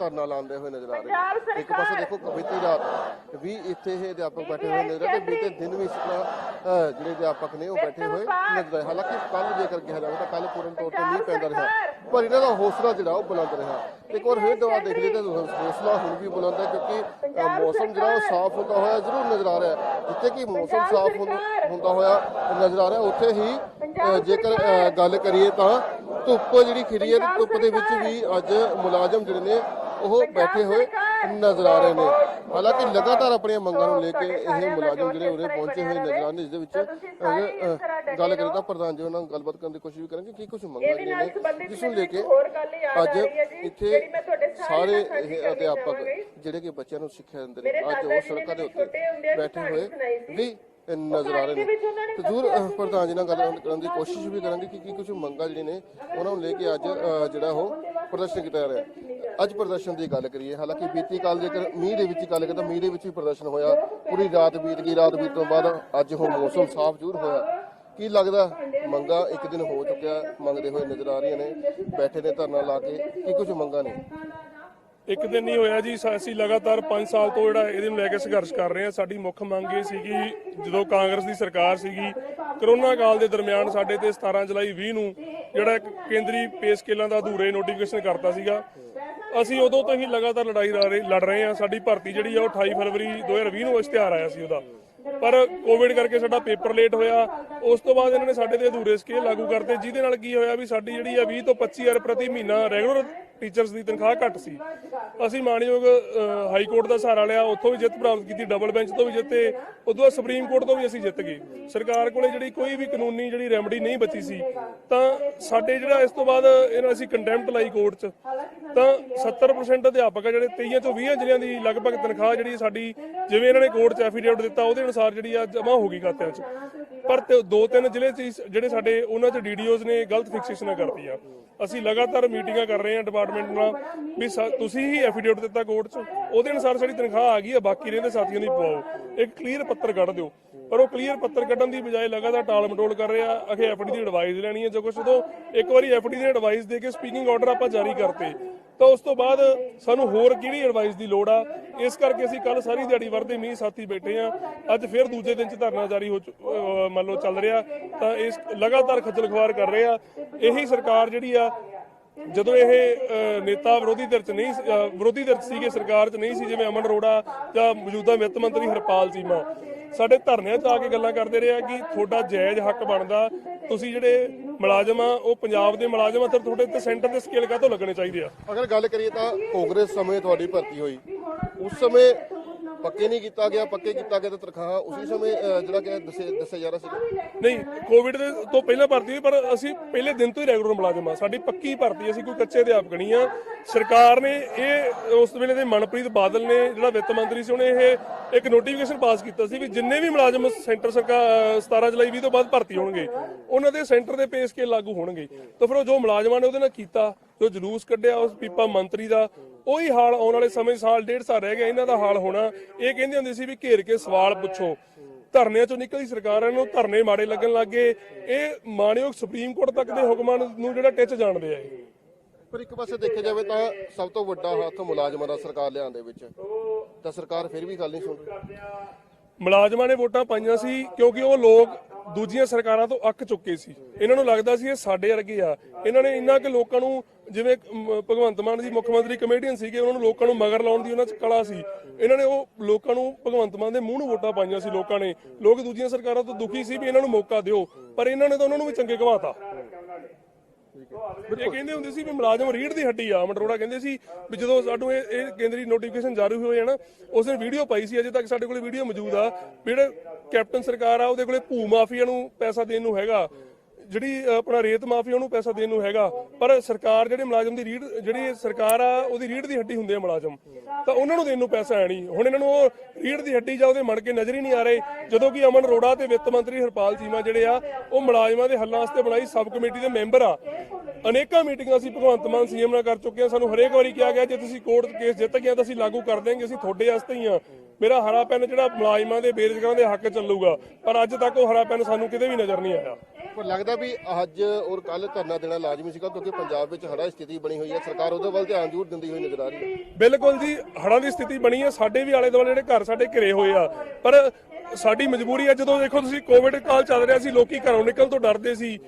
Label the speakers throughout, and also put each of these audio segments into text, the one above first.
Speaker 1: ਧਰਨਾ ਲਾਉਂਦੇ ਹੋਏ ਨਜ਼ਰ ਆ ਰਹੇ ਨੇ। ਇੱਕ ਪਾਸੇ ਦੇਖੋ ਬੀਤੀ ਰਾਤ ਵੀ ਇੱਥੇ ਇਹ ਅਧਿਆਪਕ ਬੈਠੇ ਹੋਏ ਨਜ਼ਰ ਆ ਰਹੇ ਬੀਤੇ ਦਿਨ ਵੀ ਇਸ ਤਰ੍ਹਾਂ ਜਿਹੜੇ ਅਧਿਆਪਕ ਨੇ ਉਹ ਬੈਠੇ ਹੋਏ ਨਜ਼ਰ ਆਏ ਹਾਲਾਂਕਿ ਕੱਲ ਜੇਕਰ ਕਿਹਾ ਜਾਵੇ ਤਾਂ ਕੱਲ ਪੂਰਨ ਤੌਰ ਤੇ ਮੀਂਹ ਪੈਂਦਾ ਰਿਹਾ ਪਰ ਇਹਨਾਂ ਦਾ ਹੌਸਲਾ ਜਿਹੜਾ ਉਹ ਬੁਲੰਦ ਰਿਹਾ ਇੱਕ ਵਾਰ ਫਿਰ ਦੁਆ ਦੇਖ ਲਈ ਤਾਂ ਹੌਸਲਾ ਹੁਣ ਵੀ ਬੁਲੰਦ ਹੈ ਕਿਉਂਕਿ ਮੌਸਮ ਜਿਹੜਾ ਉਹ ਸਾਫ਼ ਹੁੰਦਾ ਹੋਇਆ ਜ਼ਰੂਰ ਨਜ਼ਰ ਆ ਰਿਹਾ। ਜਿੱਥੇ ਕਿ ਮੌਸਮ ਸਾਫ਼ ਹੁੰਦਾ ਹੋਇਆ ਨਜ਼ਰ ਆ ਰਿਹਾ ਉੱਥੇ ਹੀ ਜੇਕਰ ਗੱਲ ਕਰੀਏ ਤਾਂ ਧੁੱਪ ਜਿਹੜੀ ਖਿੜੀ ਹੈ ਤੇ ਧੁੱਪ ਦੇ ਵਿੱਚ ਵੀ ਅੱਜ ਮੁਲਾਜ਼ਮ ਜਿਹੜੇ ਨੇ ਉਹ ਬੈਠੇ ਹੋਏ ਨਜ਼ਰ ਆ ਰਹੇ ਨੇ। ਹਾਲਾਂਕਿ ਲਗਾਤਾਰ ਆਪਣੀਆਂ ਮੰਗਾਂ ਨੂੰ ਲੈ ਕੇ ਇਹ ਮੁਲਾਜ਼ਮ ਜਿਹੜੇ ਉਰੇ ਪਹੁੰਚੇ ਹੋਏ ਨਜ਼ਰ ਆਉਂਦੇ ਜਿਸ ਦੇ ਵਿੱਚ ਗੱਲ ਕਰੀਏ ਤਾਂ ਪ੍ਰਧਾਨ ਜੀ ਨਾਲ ਗੱਲਬਾਤ ਕਰਨ ਦੀ ਕੋਸ਼ਿਸ਼ ਵੀ ਕਰਾਂਗੇ ਕਿ ਕੁਝ ਮੰਗਾਂ ਨੇ ਜਿਸ ਨੂੰ ਲੈ ਕੇ ਅੱਜ ਇੱਥੇ ਸਾਰੇ ਇਹ ਅਧਿਆਪਕ ਜਿਹੜੇ ਕਿ ਬੱਚਿਆਂ ਨੂੰ ਸਿੱਖਿਆ ਦਿੰਦੇ ਨੇ ਅੱਜ ਉਹ ਸੜਕਾਂ ਦੇ ਉੱਤੇ ਬੈਠੇ ਹੋਏ ਵੀ ਨਜ਼ਰ ਆ ਰਹੇ ਨੇ। ਤੇ ਜ਼ਰੂਰ ਪ੍ਰਧਾਨ ਜੀ ਨਾਲ ਗੱਲ ਕਰਨ ਦੀ ਕੋਸ਼ਿਸ਼ ਵੀ ਕਰਾਂਗੇ ਕਿ ਕੀ ਕੁਝ ਮੰਗਾਂ ਜਿਹੜੀਆਂ ਨੇ ਉਹਨਾਂ ਨੂੰ ਲੈ ਕੇ ਅੱਜ ਜਿਹੜਾ ਉਹ ਪ੍ਰਦਰਸ਼ਨ ਕੀਤਾ ਜਾ ਰਿਹਾ। ਅੱਜ ਪ੍ਰਦਰਸ਼ਨ ਦੀ ਗੱਲ ਕਰੀਏ, ਹਾਲਾਂਕਿ ਬੀਤੀ ਕੱਲ ਜੇਕਰ ਮੀਂਹ ਦੇ ਵਿੱਚ ਹੀ ਗੱਲ ਕਰੀਏ ਤਾਂ ਮੀਂਹ ਦੇ ਵਿੱਚ ਵੀ ਪ੍ਰਦਰਸ਼ਨ ਹੋਇਆ। ਪੂਰੀ ਰਾਤ ਬੀਤ ਗਈ, ਰਾਤ ਬੀਤਣ ਤੋਂ ਬਾਅਦ ਅੱਜ ਹੁਣ ਮੌਸਮ ਸਾਫ਼ ਜ਼ਰੂਰ ਹੋਇਆ। ਕੀ ਲੱਗਦਾ, ਮੰਗਾ ਇੱਕ ਦਿਨ ਹੋ ਚੁੱਕਿਆ, ਮੰਗਦੇ ਹੋਏ ਨਜ਼ਰ ਆ ਰਹੀਆਂ ਨੇ, ਬੈਠੇ ਨੇ ਧਰਨਾ ਲਾ ਕੇ, ਕੀ ਕੁਝ ਮੰਗਾਂ ਨੇ?
Speaker 2: ਇੱਕ ਦਿਨ ਨਹੀਂ ਹੋਇਆ ਜੀ ਅਸੀਂ ਲਗਾਤਾਰ 5 ਸਾਲ ਤੋਂ ਜਿਹੜਾ ਇਹਦੇ ਨੂੰ ਲੈ ਕੇ ਸੰਘਰਸ਼ ਕਰ ਰਹੇ ਹਾਂ। ਸਾਡੀ ਮੁੱਖ ਮੰਗ ਇਹ ਸੀਗੀ ਜਦੋਂ ਕਾਂਗਰਸ ਦੀ ਸਰਕਾਰ ਸੀਗੀ, ਕਰੋਨਾ ਕਾਲ ਦੇ ਦਰਮਿਆਨ ਸਾਡੇ ਤੇ 17 ਜੁਲਾਈ 20 ਨੂੰ ਜਿਹੜਾ ਇੱਕ ਕੇਂਦਰੀ ਪੇ ਸਕੇਲਾਂ ਦਾ ਅਧੂਰੇ ਨੋਟੀਫਿਕੇਸ਼ਨ ਕਰਤਾ ਸੀਗਾ। ਅਸੀਂ ਉਦੋਂ ਤੋਂ ਹੀ ਲਗਾਤਾਰ ਲੜਾਈ ਲੜ ਰਹੇ- ਲੜ ਰਹੇ ਹਾਂ। ਸਾਡੀ ਭਰਤੀ ਜਿਹੜੀ ਆ ਉਹ 28 ਫਰਵਰੀ 2020 ਨੂੰ ਇਸ਼ਤਿਹਾਰ ਆਇਆ ਸੀ ਉਹਦਾ। ਪਰ ਕੋਵਿਡ ਕਰਕੇ ਸਾਡਾ ਪੇਪਰ ਲੇਟ ਹੋਇਆ। ਉਸ ਤੋਂ ਬਾਅਦ ਇਹਨਾਂ ਨੇ ਸਾਡੇ ਤੇ ਅਧੂਰੇ ਸਕੇਲ ਲਾਗੂ ਕਰਤੇ। ਜਿਹਦੇ ਨਾਲ ਕੀ ਹੋਇਆ ਵੀ ਸਾਡੀ ਜਿਹੜੀ ਆ 20 ਤੋਂ 25000 ਪ੍ਰਤੀ ਮਹੀਨਾ ਰੈਗੂਲਰ ਟੀਚਰਸ ਦੀ ਤਨਖਾਹ ਘੱਟ ਸੀ। ਅਸੀਂ ਮਾਨਯੋਗ ਹਾਈ ਕੋਰਟ ਦਾ ਸਹਾਰਾ ਲਿਆ, ਉੱਥੋਂ ਵੀ ਜਿੱਤ ਪ੍ਰਾਪਤ ਕੀਤੀ ਡਬਲ ਬੈਂਚ ਤੋਂ ਵੀ ਜਿੱਤੇ, ਉਦੋਂ ਬਾਅਦ ਸੁਪਰੀਮ ਕੋਰਟ ਤੋਂ ਵੀ ਅਸੀਂ ਜਿੱਤ ਗਏ। ਸਰਕਾਰ ਕੋਲੇ ਜਿਹੜੀ ਕੋਈ ਵੀ ਕਾਨੂੰਨੀ ਜਿਹੜੀ ਰੈਮਡੀ ਨਹੀਂ ਬਚੀ ਸੀ, ਤਾਂ ਸਾਡੇ ਜਿਹੜਾ ਇਸ ਤੋਂ ਬਾਅਦ ਇਹਨਾਂ ਅਸੀਂ ਕੰਟੈਂਪਟ ਲਾਈ ਕੋਰਟ 'ਚ, ਤਾਂ 70% ਅਧਿਆਪਕ ਆ ਜਿਹੜੇ 23 ਤੋਂ 20 ਜ਼ਿਲ੍ਹਿਆਂ ਦੀ ਲਗਭਗ ਤਨਖਾਹ ਜਿਹੜੀ ਸਾਡੀ, ਜਿਵੇਂ ਇਹਨਾਂ ਨੇ ਕੋਰਟ 'ਚ ਐਫੀਡੇਵਿਟ ਦਿੱਤਾ, ਉਹਦੇ ਅਨੁਸਾਰ ਜਿਹੜੀ ਆ ਜਮ੍ਹਾਂ ਹੋ ਗਈ ਖਾਤਿਆਂ 'ਚ। ਪਰ ਤੇ ਦੋ ਤਿੰਨ ਜ਼ਿਲ੍ਹੇ 'ਚ ਜਿਹੜੇ ਸਾਡੇ, ਉਹਨਾਂ 'ਚ ਡੀਡੀਓਜ਼ ਨੇ, ਗਲਤ ਫਿਕਸੇਸ਼ਨਾਂ ਕਰਤੀਆਂ। ਅਸੀਂ ਲਗਾਤਾਰ ਮੀਟਿੰਗਾਂ ਕਰ ਰਹੇ ਹਾਂ ਡਿਪਾਰਟ ਡਿਪਾਰਟਮੈਂਟ ਨਾਲ ਵੀ ਸਾ- ਤੁਸੀਂ ਹੀ ਐਫੀਡੇਵਿਟ ਦਿੱਤਾ ਕੋਰਟ 'ਚ। ਉਹਦੇ ਅਨੁਸਾਰ ਸਾਡੀ ਤਨਖਾਹ ਆ ਗਈ ਆ, ਬਾਕੀ ਰਹਿੰਦੇ ਸਾਥੀਆਂ ਦੀ ਪਵਾਓ ਇੱਕ ਕਲੀਅਰ ਪੱਤਰ ਕੱਢ ਦਿਓ। ਪਰ ਉਹ ਕਲੀਅਰ ਪੱਤਰ ਕੱਢਣ ਦੀ ਬਜਾਏ ਲਗਾਤਾਰ ਟਾਲ ਮਟੋਲ ਕਰ ਰਿਹਾ ਆ, ਅਖੇ ਐਫਡੀ ਦੀ ਐਡਵਾਈਸ ਲੈਣੀ ਹੈ ਜੋ ਕੁਛ। ਉਦੋਂ ਇੱਕ ਵਾਰੀ ਐਫਡੀ ਦੀ ਐਡਵਾਈਸ ਦੇ ਕੇ ਸਪੀਕਿੰਗ ਆਰਡਰ ਆਪਾਂ ਜਾਰੀ ਕਰਤੇ, ਤਾਂ ਉਸ ਤੋਂ ਬਾਅਦ ਸਾਨੂੰ ਹੋਰ ਕਿਹੜੀ ਐਡਵਾਈਸ ਦੀ ਲੋੜ ਆ? ਇਸ ਕਰਕੇ ਅਸੀਂ ਕੱਲ ਸਾਰੀ ਦਿਹਾੜੀ ਵਰਦੇ ਮੀਂਹ ਸਾਥੀ ਬੈਠੇ ਆ। ਅੱਜ ਫਿਰ ਦੂਜੇ ਦਿਨ ਚ ਧਰਨਾ ਜਾਰੀ ਹੋ ਚੁ- ਅਹ, ਮੰਨ ਲਓ ਚੱਲ ਰਿਹਾ। ਤਾਂ ਇਸ ਲਗਾਤਾਰ ਖੱਜਲ ਖੁਆਰ ਕਰ ਰਹੇ ਆ। ਇਹੀ ਸਰਕਾਰ ਜਿਹੜੀ ਆ ਜਦੋਂ ਇਹ ਨੇਤਾ ਵਿਰੋਧੀ ਧਿਰ ਚ ਨਹੀਂ ਵਿਰੋਧੀ ਧਿਰ ਸੀਗੇ, ਸਰਕਾਰ ਚ ਨਹੀਂ ਸੀ, ਜਿਵੇਂ ਅਮਨ ਅਰੋੜਾ ਜਾਂ ਮੌਜੂਦਾ ਵਿੱਤ ਮੰਤਰੀ ਹਰਪਾਲ ਚੀਮਾ, ਸਾਡੇ ਧਰਨਿਆਂ 'ਚ ਆ ਕੇ ਗੱਲਾਂ ਕਰਦੇ ਰਹੇ ਆ ਕਿ ਤੁਹਾਡਾ ਜਾਇਜ਼ ਹੱਕ ਬਣਦਾ, ਤੁਸੀਂ ਜਿਹੜੇ ਮੁਲਾਜ਼ਮ ਆ, ਉਹ ਪੰਜਾਬ ਦੇ ਮੁਲਾਜ਼ਮ ਆ ਤੇ ਤੁਹਾਡੇ ਤੇ ਸੈਂਟਰ ਦੇ ਸਕੇਲ ਕਾਹਤੋਂ ਲੱਗਣੇ ਚਾਹੀਦੇ ਆ?
Speaker 1: ਅਗਰ ਗੱਲ ਕਰੀਏ ਤਾਂ ਕਾਂਗਰਸ ਸਮੇਂ ਤੁਹਾਡੀ ਭਰਤੀ ਹੋਈ, ਉਸ ਸਮੇਂ ਪੱਕੇ ਨਹੀਂ ਕੀਤਾ ਗਿਆ ਪੱਕੇ ਕੀਤਾ ਗਿਆ ਤਾਂ ਤਨਖਾਹ ਉਸੇ ਸਮੇਂ ਅਹ, ਜਿਹੜਾ ਕਿ ਦੱਸੇ ਦੱਸਿਆ ਜਾ ਰਿਹਾ ਸੀ
Speaker 2: ਨਹੀਂ ਕੋਵਿਡ ਦੇ ਤੋਂ ਪਹਿਲਾਂ ਭਰਤੀ ਹੋਈ ਪਰ ਅਸੀਂ ਪਹਿਲੇ ਦਿਨ ਤੋਂ ਹੀ ਰੈਗੂਲਰ ਮੁਲਾਜ਼ਮ ਆ ਸਾਡੀ ਪੱਕੀ ਭਰਤੀ ਅਸੀਂ ਕੋਈ ਕੱਚੇ ਅਧਿਆਪਕ ਨਹੀਂ ਆ ਸਰਕਾਰ ਨੇ ਇਹ ਉਸ ਵੇਲੇ ਦੇ ਮਨਪ੍ਰੀਤ ਬਾਦਲ ਨੇ ਜਿਹੜਾ ਵਿੱਤ ਮੰਤਰੀ ਸੀ ਉਹਨੇ ਇਹ ਇੱਕ ਨੋਟੀਫਿਕੇਸ਼ਨ ਪਾਸ ਕੀਤਾ ਸੀ ਵੀ ਜਿੰਨੇ ਵੀ ਮੁਲਾਜ਼ਮ ਸੈਂਟਰ ਸਰਕਾਰ 17 ਜੁਲਾਈ 20 ਤੋਂ ਬਾਅਦ ਭਰਤੀ ਹੋਣਗੇ ਉਹਨਾਂ ਦੇ ਸੈਂਟਰ ਦੇ ਪੇ ਸਕੇਲ ਲਾਗੂ ਹੋਣਗੇ। ਤਾਂ ਫਿਰ ਉਹ ਜੋ ਮੁਲਾਜ਼ਮਾਂ ਨੇ ਉਹਦੇ ਨਾਲ ਕੀਤਾ ਜੋ ਜਲੂਸ ਕੱਢਿਆ ਉਸ ਪੀਪਾ ਮੰਤਰੀ ਦਾ ਉਹੀ ਹਾਲ ਆਉਣ ਵਾਲੇ ਸਮੇਂ ਸਾਲ ਡੇਢ ਸਾਲ ਰਹਿ ਗਿਆ ਇਹਨਾਂ ਦਾ ਹਾਲ ਹੋਣਾ। ਇਹ ਕਹਿੰਦੇ ਹੁੰਦੇ ਸੀ ਵੀ ਘੇਰ ਕੇ ਸਵਾਲ ਪੁੱਛੋ। ਧਰਨਿਆਂ ਚੋਂ ਨਿਕਲੀ ਸਰਕਾਰਾਂ ਨੂੰ ਧਰਨੇ ਮਾੜੇ ਲੱਗਣ ਲੱਗੇ ਇਹ ਮਾਣਯੋਗ ਸੁਪਰੀਮ ਕੋਰਟ ਤੱਕ ਦੇ ਹੁਕਮਾਂ ਨੂੰ ਜਿਹੜਾ ਟਿੱਚ ਜਾਣਦੇ ਆ ਇਹ।
Speaker 1: ਪਰ ਇੱਕ ਪਾਸੇ ਦੇਖਿਆ ਜਾਵੇ ਤਾਂ ਸਭ ਤੋਂ ਵੱਡਾ ਹੱਥ ਮੁਲਾਜ਼ਮਾਂ ਦਾ ਸਰਕਾਰ ਲਿਆਉਣ ਦੇ ਵਿੱਚ। ਤਾਂ ਸਰਕਾਰ ਫਿਰ ਵੀ ਗੱਲ ਨਹੀਂ ਸੁਣ ਰਹੀ
Speaker 2: ਮੁਲਾਜ਼ਮਾਂ ਨੇ ਵੋਟਾਂ ਪਾਈਆਂ ਸੀ ਕਿਉਂਕਿ ਉਹ ਲੋਕ ਦੂਜੀਆਂ ਸਰਕਾਰਾਂ ਤੋਂ ਅੱਕ ਚੁੱਕੇ ਸੀ। ਇਹਨਾਂ ਨੂੰ ਲੱਗਦਾ ਸੀ ਇਹ ਸਾਡੇ ਵਰਗੇ ਆ। ਇਹਨਾਂ ਨੇ ਇੰਨਾ ਕਿ ਲੋਕਾਂ ਨੂੰ ਜਿਵੇਂ ਭਗਵੰਤ ਮਾਨ ਜੀ ਮੁੱਖ ਮੰਤਰੀ ਕਮੇਡੀਅਨ ਸੀਗੇ, ਉਹਨਾਂ ਨੂੰ ਲੋਕਾਂ ਨੂੰ ਮਗਰ ਲਾਉਣ ਦੀ ਉਹਨਾਂ 'ਚ ਕਲਾ ਸੀ। ਇਹਨਾਂ ਨੇ ਉਹ ਲੋਕਾਂ ਨੂੰ, ਭਗਵੰਤ ਮਾਨ ਦੇ ਮੂੰਹ ਨੂੰ ਵੋਟਾਂ ਪਾਈਆਂ ਸੀ ਲੋਕਾਂ ਨੇ। ਲੋਕ ਦੂਜੀਆਂ ਸਰਕਾਰਾਂ ਤੋਂ ਦੁਖੀ ਸੀ ਵੀ ਇਹਨਾਂ ਨੂੰ ਮੌਕਾ ਦਿਓ, ਪਰ ਇਹਨਾਂ ਨੇ ਤਾਂ ਉਹਨਾਂ ਨੂੰ ਵੀ ਚੰਗੇ ਘਵਾਤਾ ਇਹ ਕਹਿੰਦੇ ਹੁੰਦੇ ਸੀ ਵੀ ਮੁਲਾਜ਼ਮ ਰੀੜ ਦੀ ਹੱਡੀ ਆ, ਮਟਰੋੜਾ ਕਹਿੰਦੇ ਸੀ ਵੀ ਜਦੋਂ ਸਾਨੂੰ ਇਹ ਇਹ ਕੇਂਦਰੀ ਨੋਟੀਫਿਕੇਸ਼ਨ ਜਾਰੀ ਹੋਏ ਨਾ ਉਸ ਦਿਨ ਵੀਡੀਓ ਪਾਈ ਸੀ, ਅਜੇ ਤੱਕ ਸਾਡੇ ਕੋਲ ਵੀਡੀਓ ਮੌਜੂਦ ਆ। ਜਿਹੜੇ ਕੈਪਟਨ ਸਰਕਾਰ ਆ, ਉਹਦੇ ਕੋਲੇ ਭੂ ਮਾਫੀਆ ਨੂੰ ਪੈਸਾ ਦੇਣ ਨੂੰ ਹੈਗਾ। ਜਿਹੜੀ ਆਪਣਾ ਰੇਤ ਮਾਫੀਆ ਨੂੰ ਪੈਸਾ ਦੇਣ ਨੂੰ ਹੈਗਾ, ਪਰ ਸਰਕਾਰ ਜਿਹੜੇ ਮੁਲਾਜ਼ਮ ਦੀ ਰੀੜ, ਜਿਹੜੀ ਸਰਕਾਰ ਆ, ਉਹਦੀ ਰੀੜ ਦੀ ਹੱਡੀ ਹੁੰਦੇ ਆ ਮੁਲਾਜ਼ਮ। ਤਾਂ ਉਹਨਾਂ ਨੂੰ ਦੇਣ ਨੂੰ ਪੈਸਾ ਹੈ ਨਹੀਂ। ਹੁਣ ਇਹਨਾਂ ਨੂੰ ਉਹ ਰੀੜ ਦੀ ਹੱਡੀ ਜਾਂ ਉਹਦੇ ਮਣ ਕੇ ਨਜ਼ਰ ਹੀ ਨਹੀਂ ਆ ਰਹੇ, ਜਦੋਂ ਕਿ ਅਮਨ ਅਰੋੜਾ ਤੇ ਵਿੱਤ ਮੰਤਰੀ ਹਰਪਾਲ ਚੀਮਾ ਜਿਹੜੇ ਆ, ਉਹ ਮੁਲਾਜ਼ਮਾਂ ਦੇ ਹੱਲਾਂ ਵਾਸਤੇ ਬਣਾਈ ਸਬ ਕਮੇਟੀ ਦੇ ਮੈਂਬਰ ਆ। ਅਨੇਕਾਂ ਮੀਟਿੰਗਾਂ ਅਸੀਂ ਭਗਵੰਤ ਮਾਨ ਸੀਐਮ ਨਾਲ ਕਰ ਚੁੱਕੇ ਹਾਂ। ਸਾਨੂੰ ਹਰੇਕ ਵਾਰੀ ਕਿਹਾ ਗਿਆ, ਜੇ ਤੁਸੀਂ ਕੋਰਟ ਕੇਸ ਜਿੱਤ ਗਏ ਤਾਂ ਅਸੀਂ ਲਾਗੂ ਕਰ ਦੇਵਾਂਗੇ ਅਸੀਂ ਤੁਹਾਡੇ ਵਾਸਤੇ ਹੀ ਆ। ਮੇਰਾ ਹਰਾ ਪੈਨ ਜਿਹੜਾ ਮੁਲਾਜ਼ਮਾਂ ਦੇ ਬੇਰੁਜ਼ਗਾਰਾਂ ਦੇ ਹੱਕ ਚੱਲੂਗਾ ਪਰ ਅੱਜ ਤੱਕ ਉਹ ਹਰਾ ਪੈਨ ਸਾਨੂੰ ਕਿਤੇ ਵੀ ਨਜ਼ਰ ਨਹੀਂ ਆਇਆ।
Speaker 1: ਪਰ ਲੱਗਦਾ ਵੀ ਅੱਜ ਔਰ ਕੱਲ ਧਰਨਾ ਦੇਣਾ ਲਾਜ਼ਮੀ ਸੀਗਾ ਕਿਉਂਕਿ ਪੰਜਾਬ ਵਿੱਚ ਹੜਾ ਸਥਿਤੀ ਬਣੀ ਹੋਈ ਹੈ ਸਰਕਾਰ ਉਹਦੇ ਵੱਲ ਧਿਆਨ ਜ਼ਰੂਰ ਦਿੰਦੀ ਹੋਈ ਨਜ਼ਰ ਆ ਰਹੀ ਹੈ।
Speaker 2: ਬਿਲਕੁਲ ਜੀ ਹੜ੍ਹਾਂ ਦੀ ਸਥਿਤੀ ਬਣੀ ਹੈ ਸਾਡੇ ਵੀ ਆਲੇ ਦੁਆਲੇ ਜਿਹੜੇ ਘਰ ਸਾਡੇ ਘਿਰੇ ਹੋਏ ਆ ਪਰ ਸਾਡੀ ਮਜਬੂਰੀ ਹੈ ਜਦੋਂ ਦੇਖੋ ਤੁਸੀਂ ਕੋਵਿਡ ਕਾਲ ਚੱਲ ਰਿਹਾ ਸੀ ਲੋਕੀ ਘਰੋਂ ਨਿਕਲਣ ਤੋਂ ਡਰਦੇ ਸੀ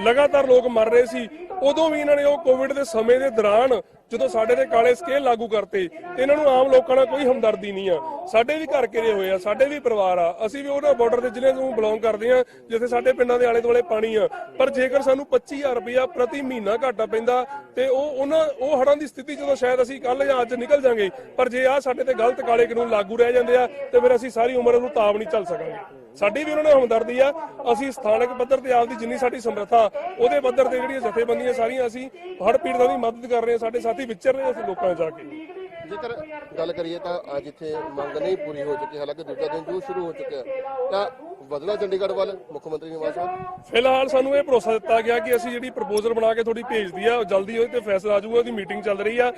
Speaker 2: ਲਗਾਤਾਰ ਲੋਕ ਮਰ ਰਹੇ ਸੀ ਉਦੋਂ ਵੀ ਇਹਨਾਂ ਨੇ ਉਹ ਕੋਵਿਡ ਦੇ ਸਮੇਂ ਦੇ ਦੌਰਾਨ ਜਦੋਂ ਸਾਡੇ ਤੇ ਕਾਲੇ ਸਕੇਲ ਲਾਗੂ ਕਰਤੇ ਇਹਨਾਂ ਨੂੰ ਆਮ ਲੋਕਾਂ ਨਾਲ ਕੋਈ ਹਮਦਰਦੀ ਨਹੀਂ ਆ। ਸਾਡੇ ਵੀ ਘਰ ਘਿਰੇ ਹੋਏ ਆ, ਸਾਡੇ ਵੀ ਪਰਿਵਾਰ ਆ। ਅਸੀਂ ਵੀ ਉਹਨਾਂ ਬਾਰਡਰ ਦੇ ਜ਼ਿਲ੍ਹੇ ਨੂੰ ਬਿਲੋਂਗ ਕਰਦੇ ਆ, ਜਿੱਥੇ ਸਾਡੇ ਪਿੰਡਾਂ ਦੇ ਆਲੇ ਦੁਆਲੇ ਪਾਣੀ ਆ। ਪਰ ਜੇਕਰ ਸਾਨੂੰ 25000 ਰੁਪਇਆ ਪ੍ਰਤੀ ਮਹੀਨਾ ਘਾਟਾ ਪੈਂਦਾ ਤੇ ਉਹ ਉਹਨਾਂ, ਉਹ ਹੜਾਂ ਦੀ ਸਥਿਤੀ ਜਦੋਂ ਸ਼ਾਇਦ ਅਸੀਂ ਕੱਲ ਜਾਂ ਅੱਜ ਨਿਕਲ ਜਾਾਂਗੇ, ਪਰ ਜੇ ਆ ਸਾਡੇ ਤੇ ਗਲਤ ਕਾਲੇ ਕਾਨੂੰਨ ਲਾਗੂ ਰਹਿ ਜਾਂਦੇ ਆ, ਤੇ ਫਿਰ ਅਸੀਂ ਸਾਰੀ ਉਮਰ ਉਹਨੂੰ ਤਾਬ ਨਹੀਂ ਚੱਲ ਸਕਾਂਗੇ। ਸਾਡੀ ਵੀ ਉਹਨਾਂ ਨਾਲ ਹਮਦਰਦੀ ਆ। ਅਸੀਂ ਸਥਾਨਕ ਪੱਧਰ ਤੇ ਆਪਦੀ ਜਿੰਨੀ ਸਾਡੀ ਸਮਰੱਥਾ, ਉਹਦੇ ਪੱਧਰ ਤੇ ਜਿਹੜੀਆਂ ਜਥੇਬੰਦੀਆਂ ਸਾਰੀਆਂ ਅਸੀਂ ਹੜ ਪੀੜਤਾਂ ਦੀ ਮਦਦ ਕਰ ਰਹੇ ਹਾਂ, ਸਾਡੇ ਸਾਥੀ ਵਿਚਰ ਰਹੇ ਅਸੀਂ ਲੋਕਾਂ 'ਚ ਜਾ ਕੇ।
Speaker 1: ਜੇਕਰ ਗੱਲ ਕਰੀਏ ਤਾਂ ਅੱਜ ਇੱਥੇ ਮੰਗ ਨਹੀਂ ਪੂਰੀ ਹੋ ਚੁੱਕੀ ਹਾਲਾਂਕਿ ਦੂਜਾ ਦਿਨ ਜੋ ਸ਼ੁਰੂ ਹੋ ਚੁੱਕਿਆ। ਤਾਂ ਬਦਲਾ ਚੰਡੀਗੜ੍ਹ ਵੱਲ ਮੁੱਖ ਮੰਤਰੀ ਨਿਵਾਸ ਵੱਲ?
Speaker 2: ਫਿਲਹਾਲ ਸਾਨੂੰ ਇਹ ਭਰੋਸਾ ਦਿੱਤਾ ਗਿਆ ਕਿ ਅਸੀਂ ਜਿਹੜੀ ਪ੍ਰਪੋਜ਼ਲ ਬਣਾ ਕੇ ਤੁਹਾਡੀ ਭੇਜਦੀ ਆ ਉਹ ਜਲਦੀ ਉਹਦੇ ਤੇ ਫੈਸਲਾ ਆ ਜਾਊਗਾ ਉਹਦੀ ਮੀਟਿੰਗ ਚੱਲ ਰਹੀ ਆ।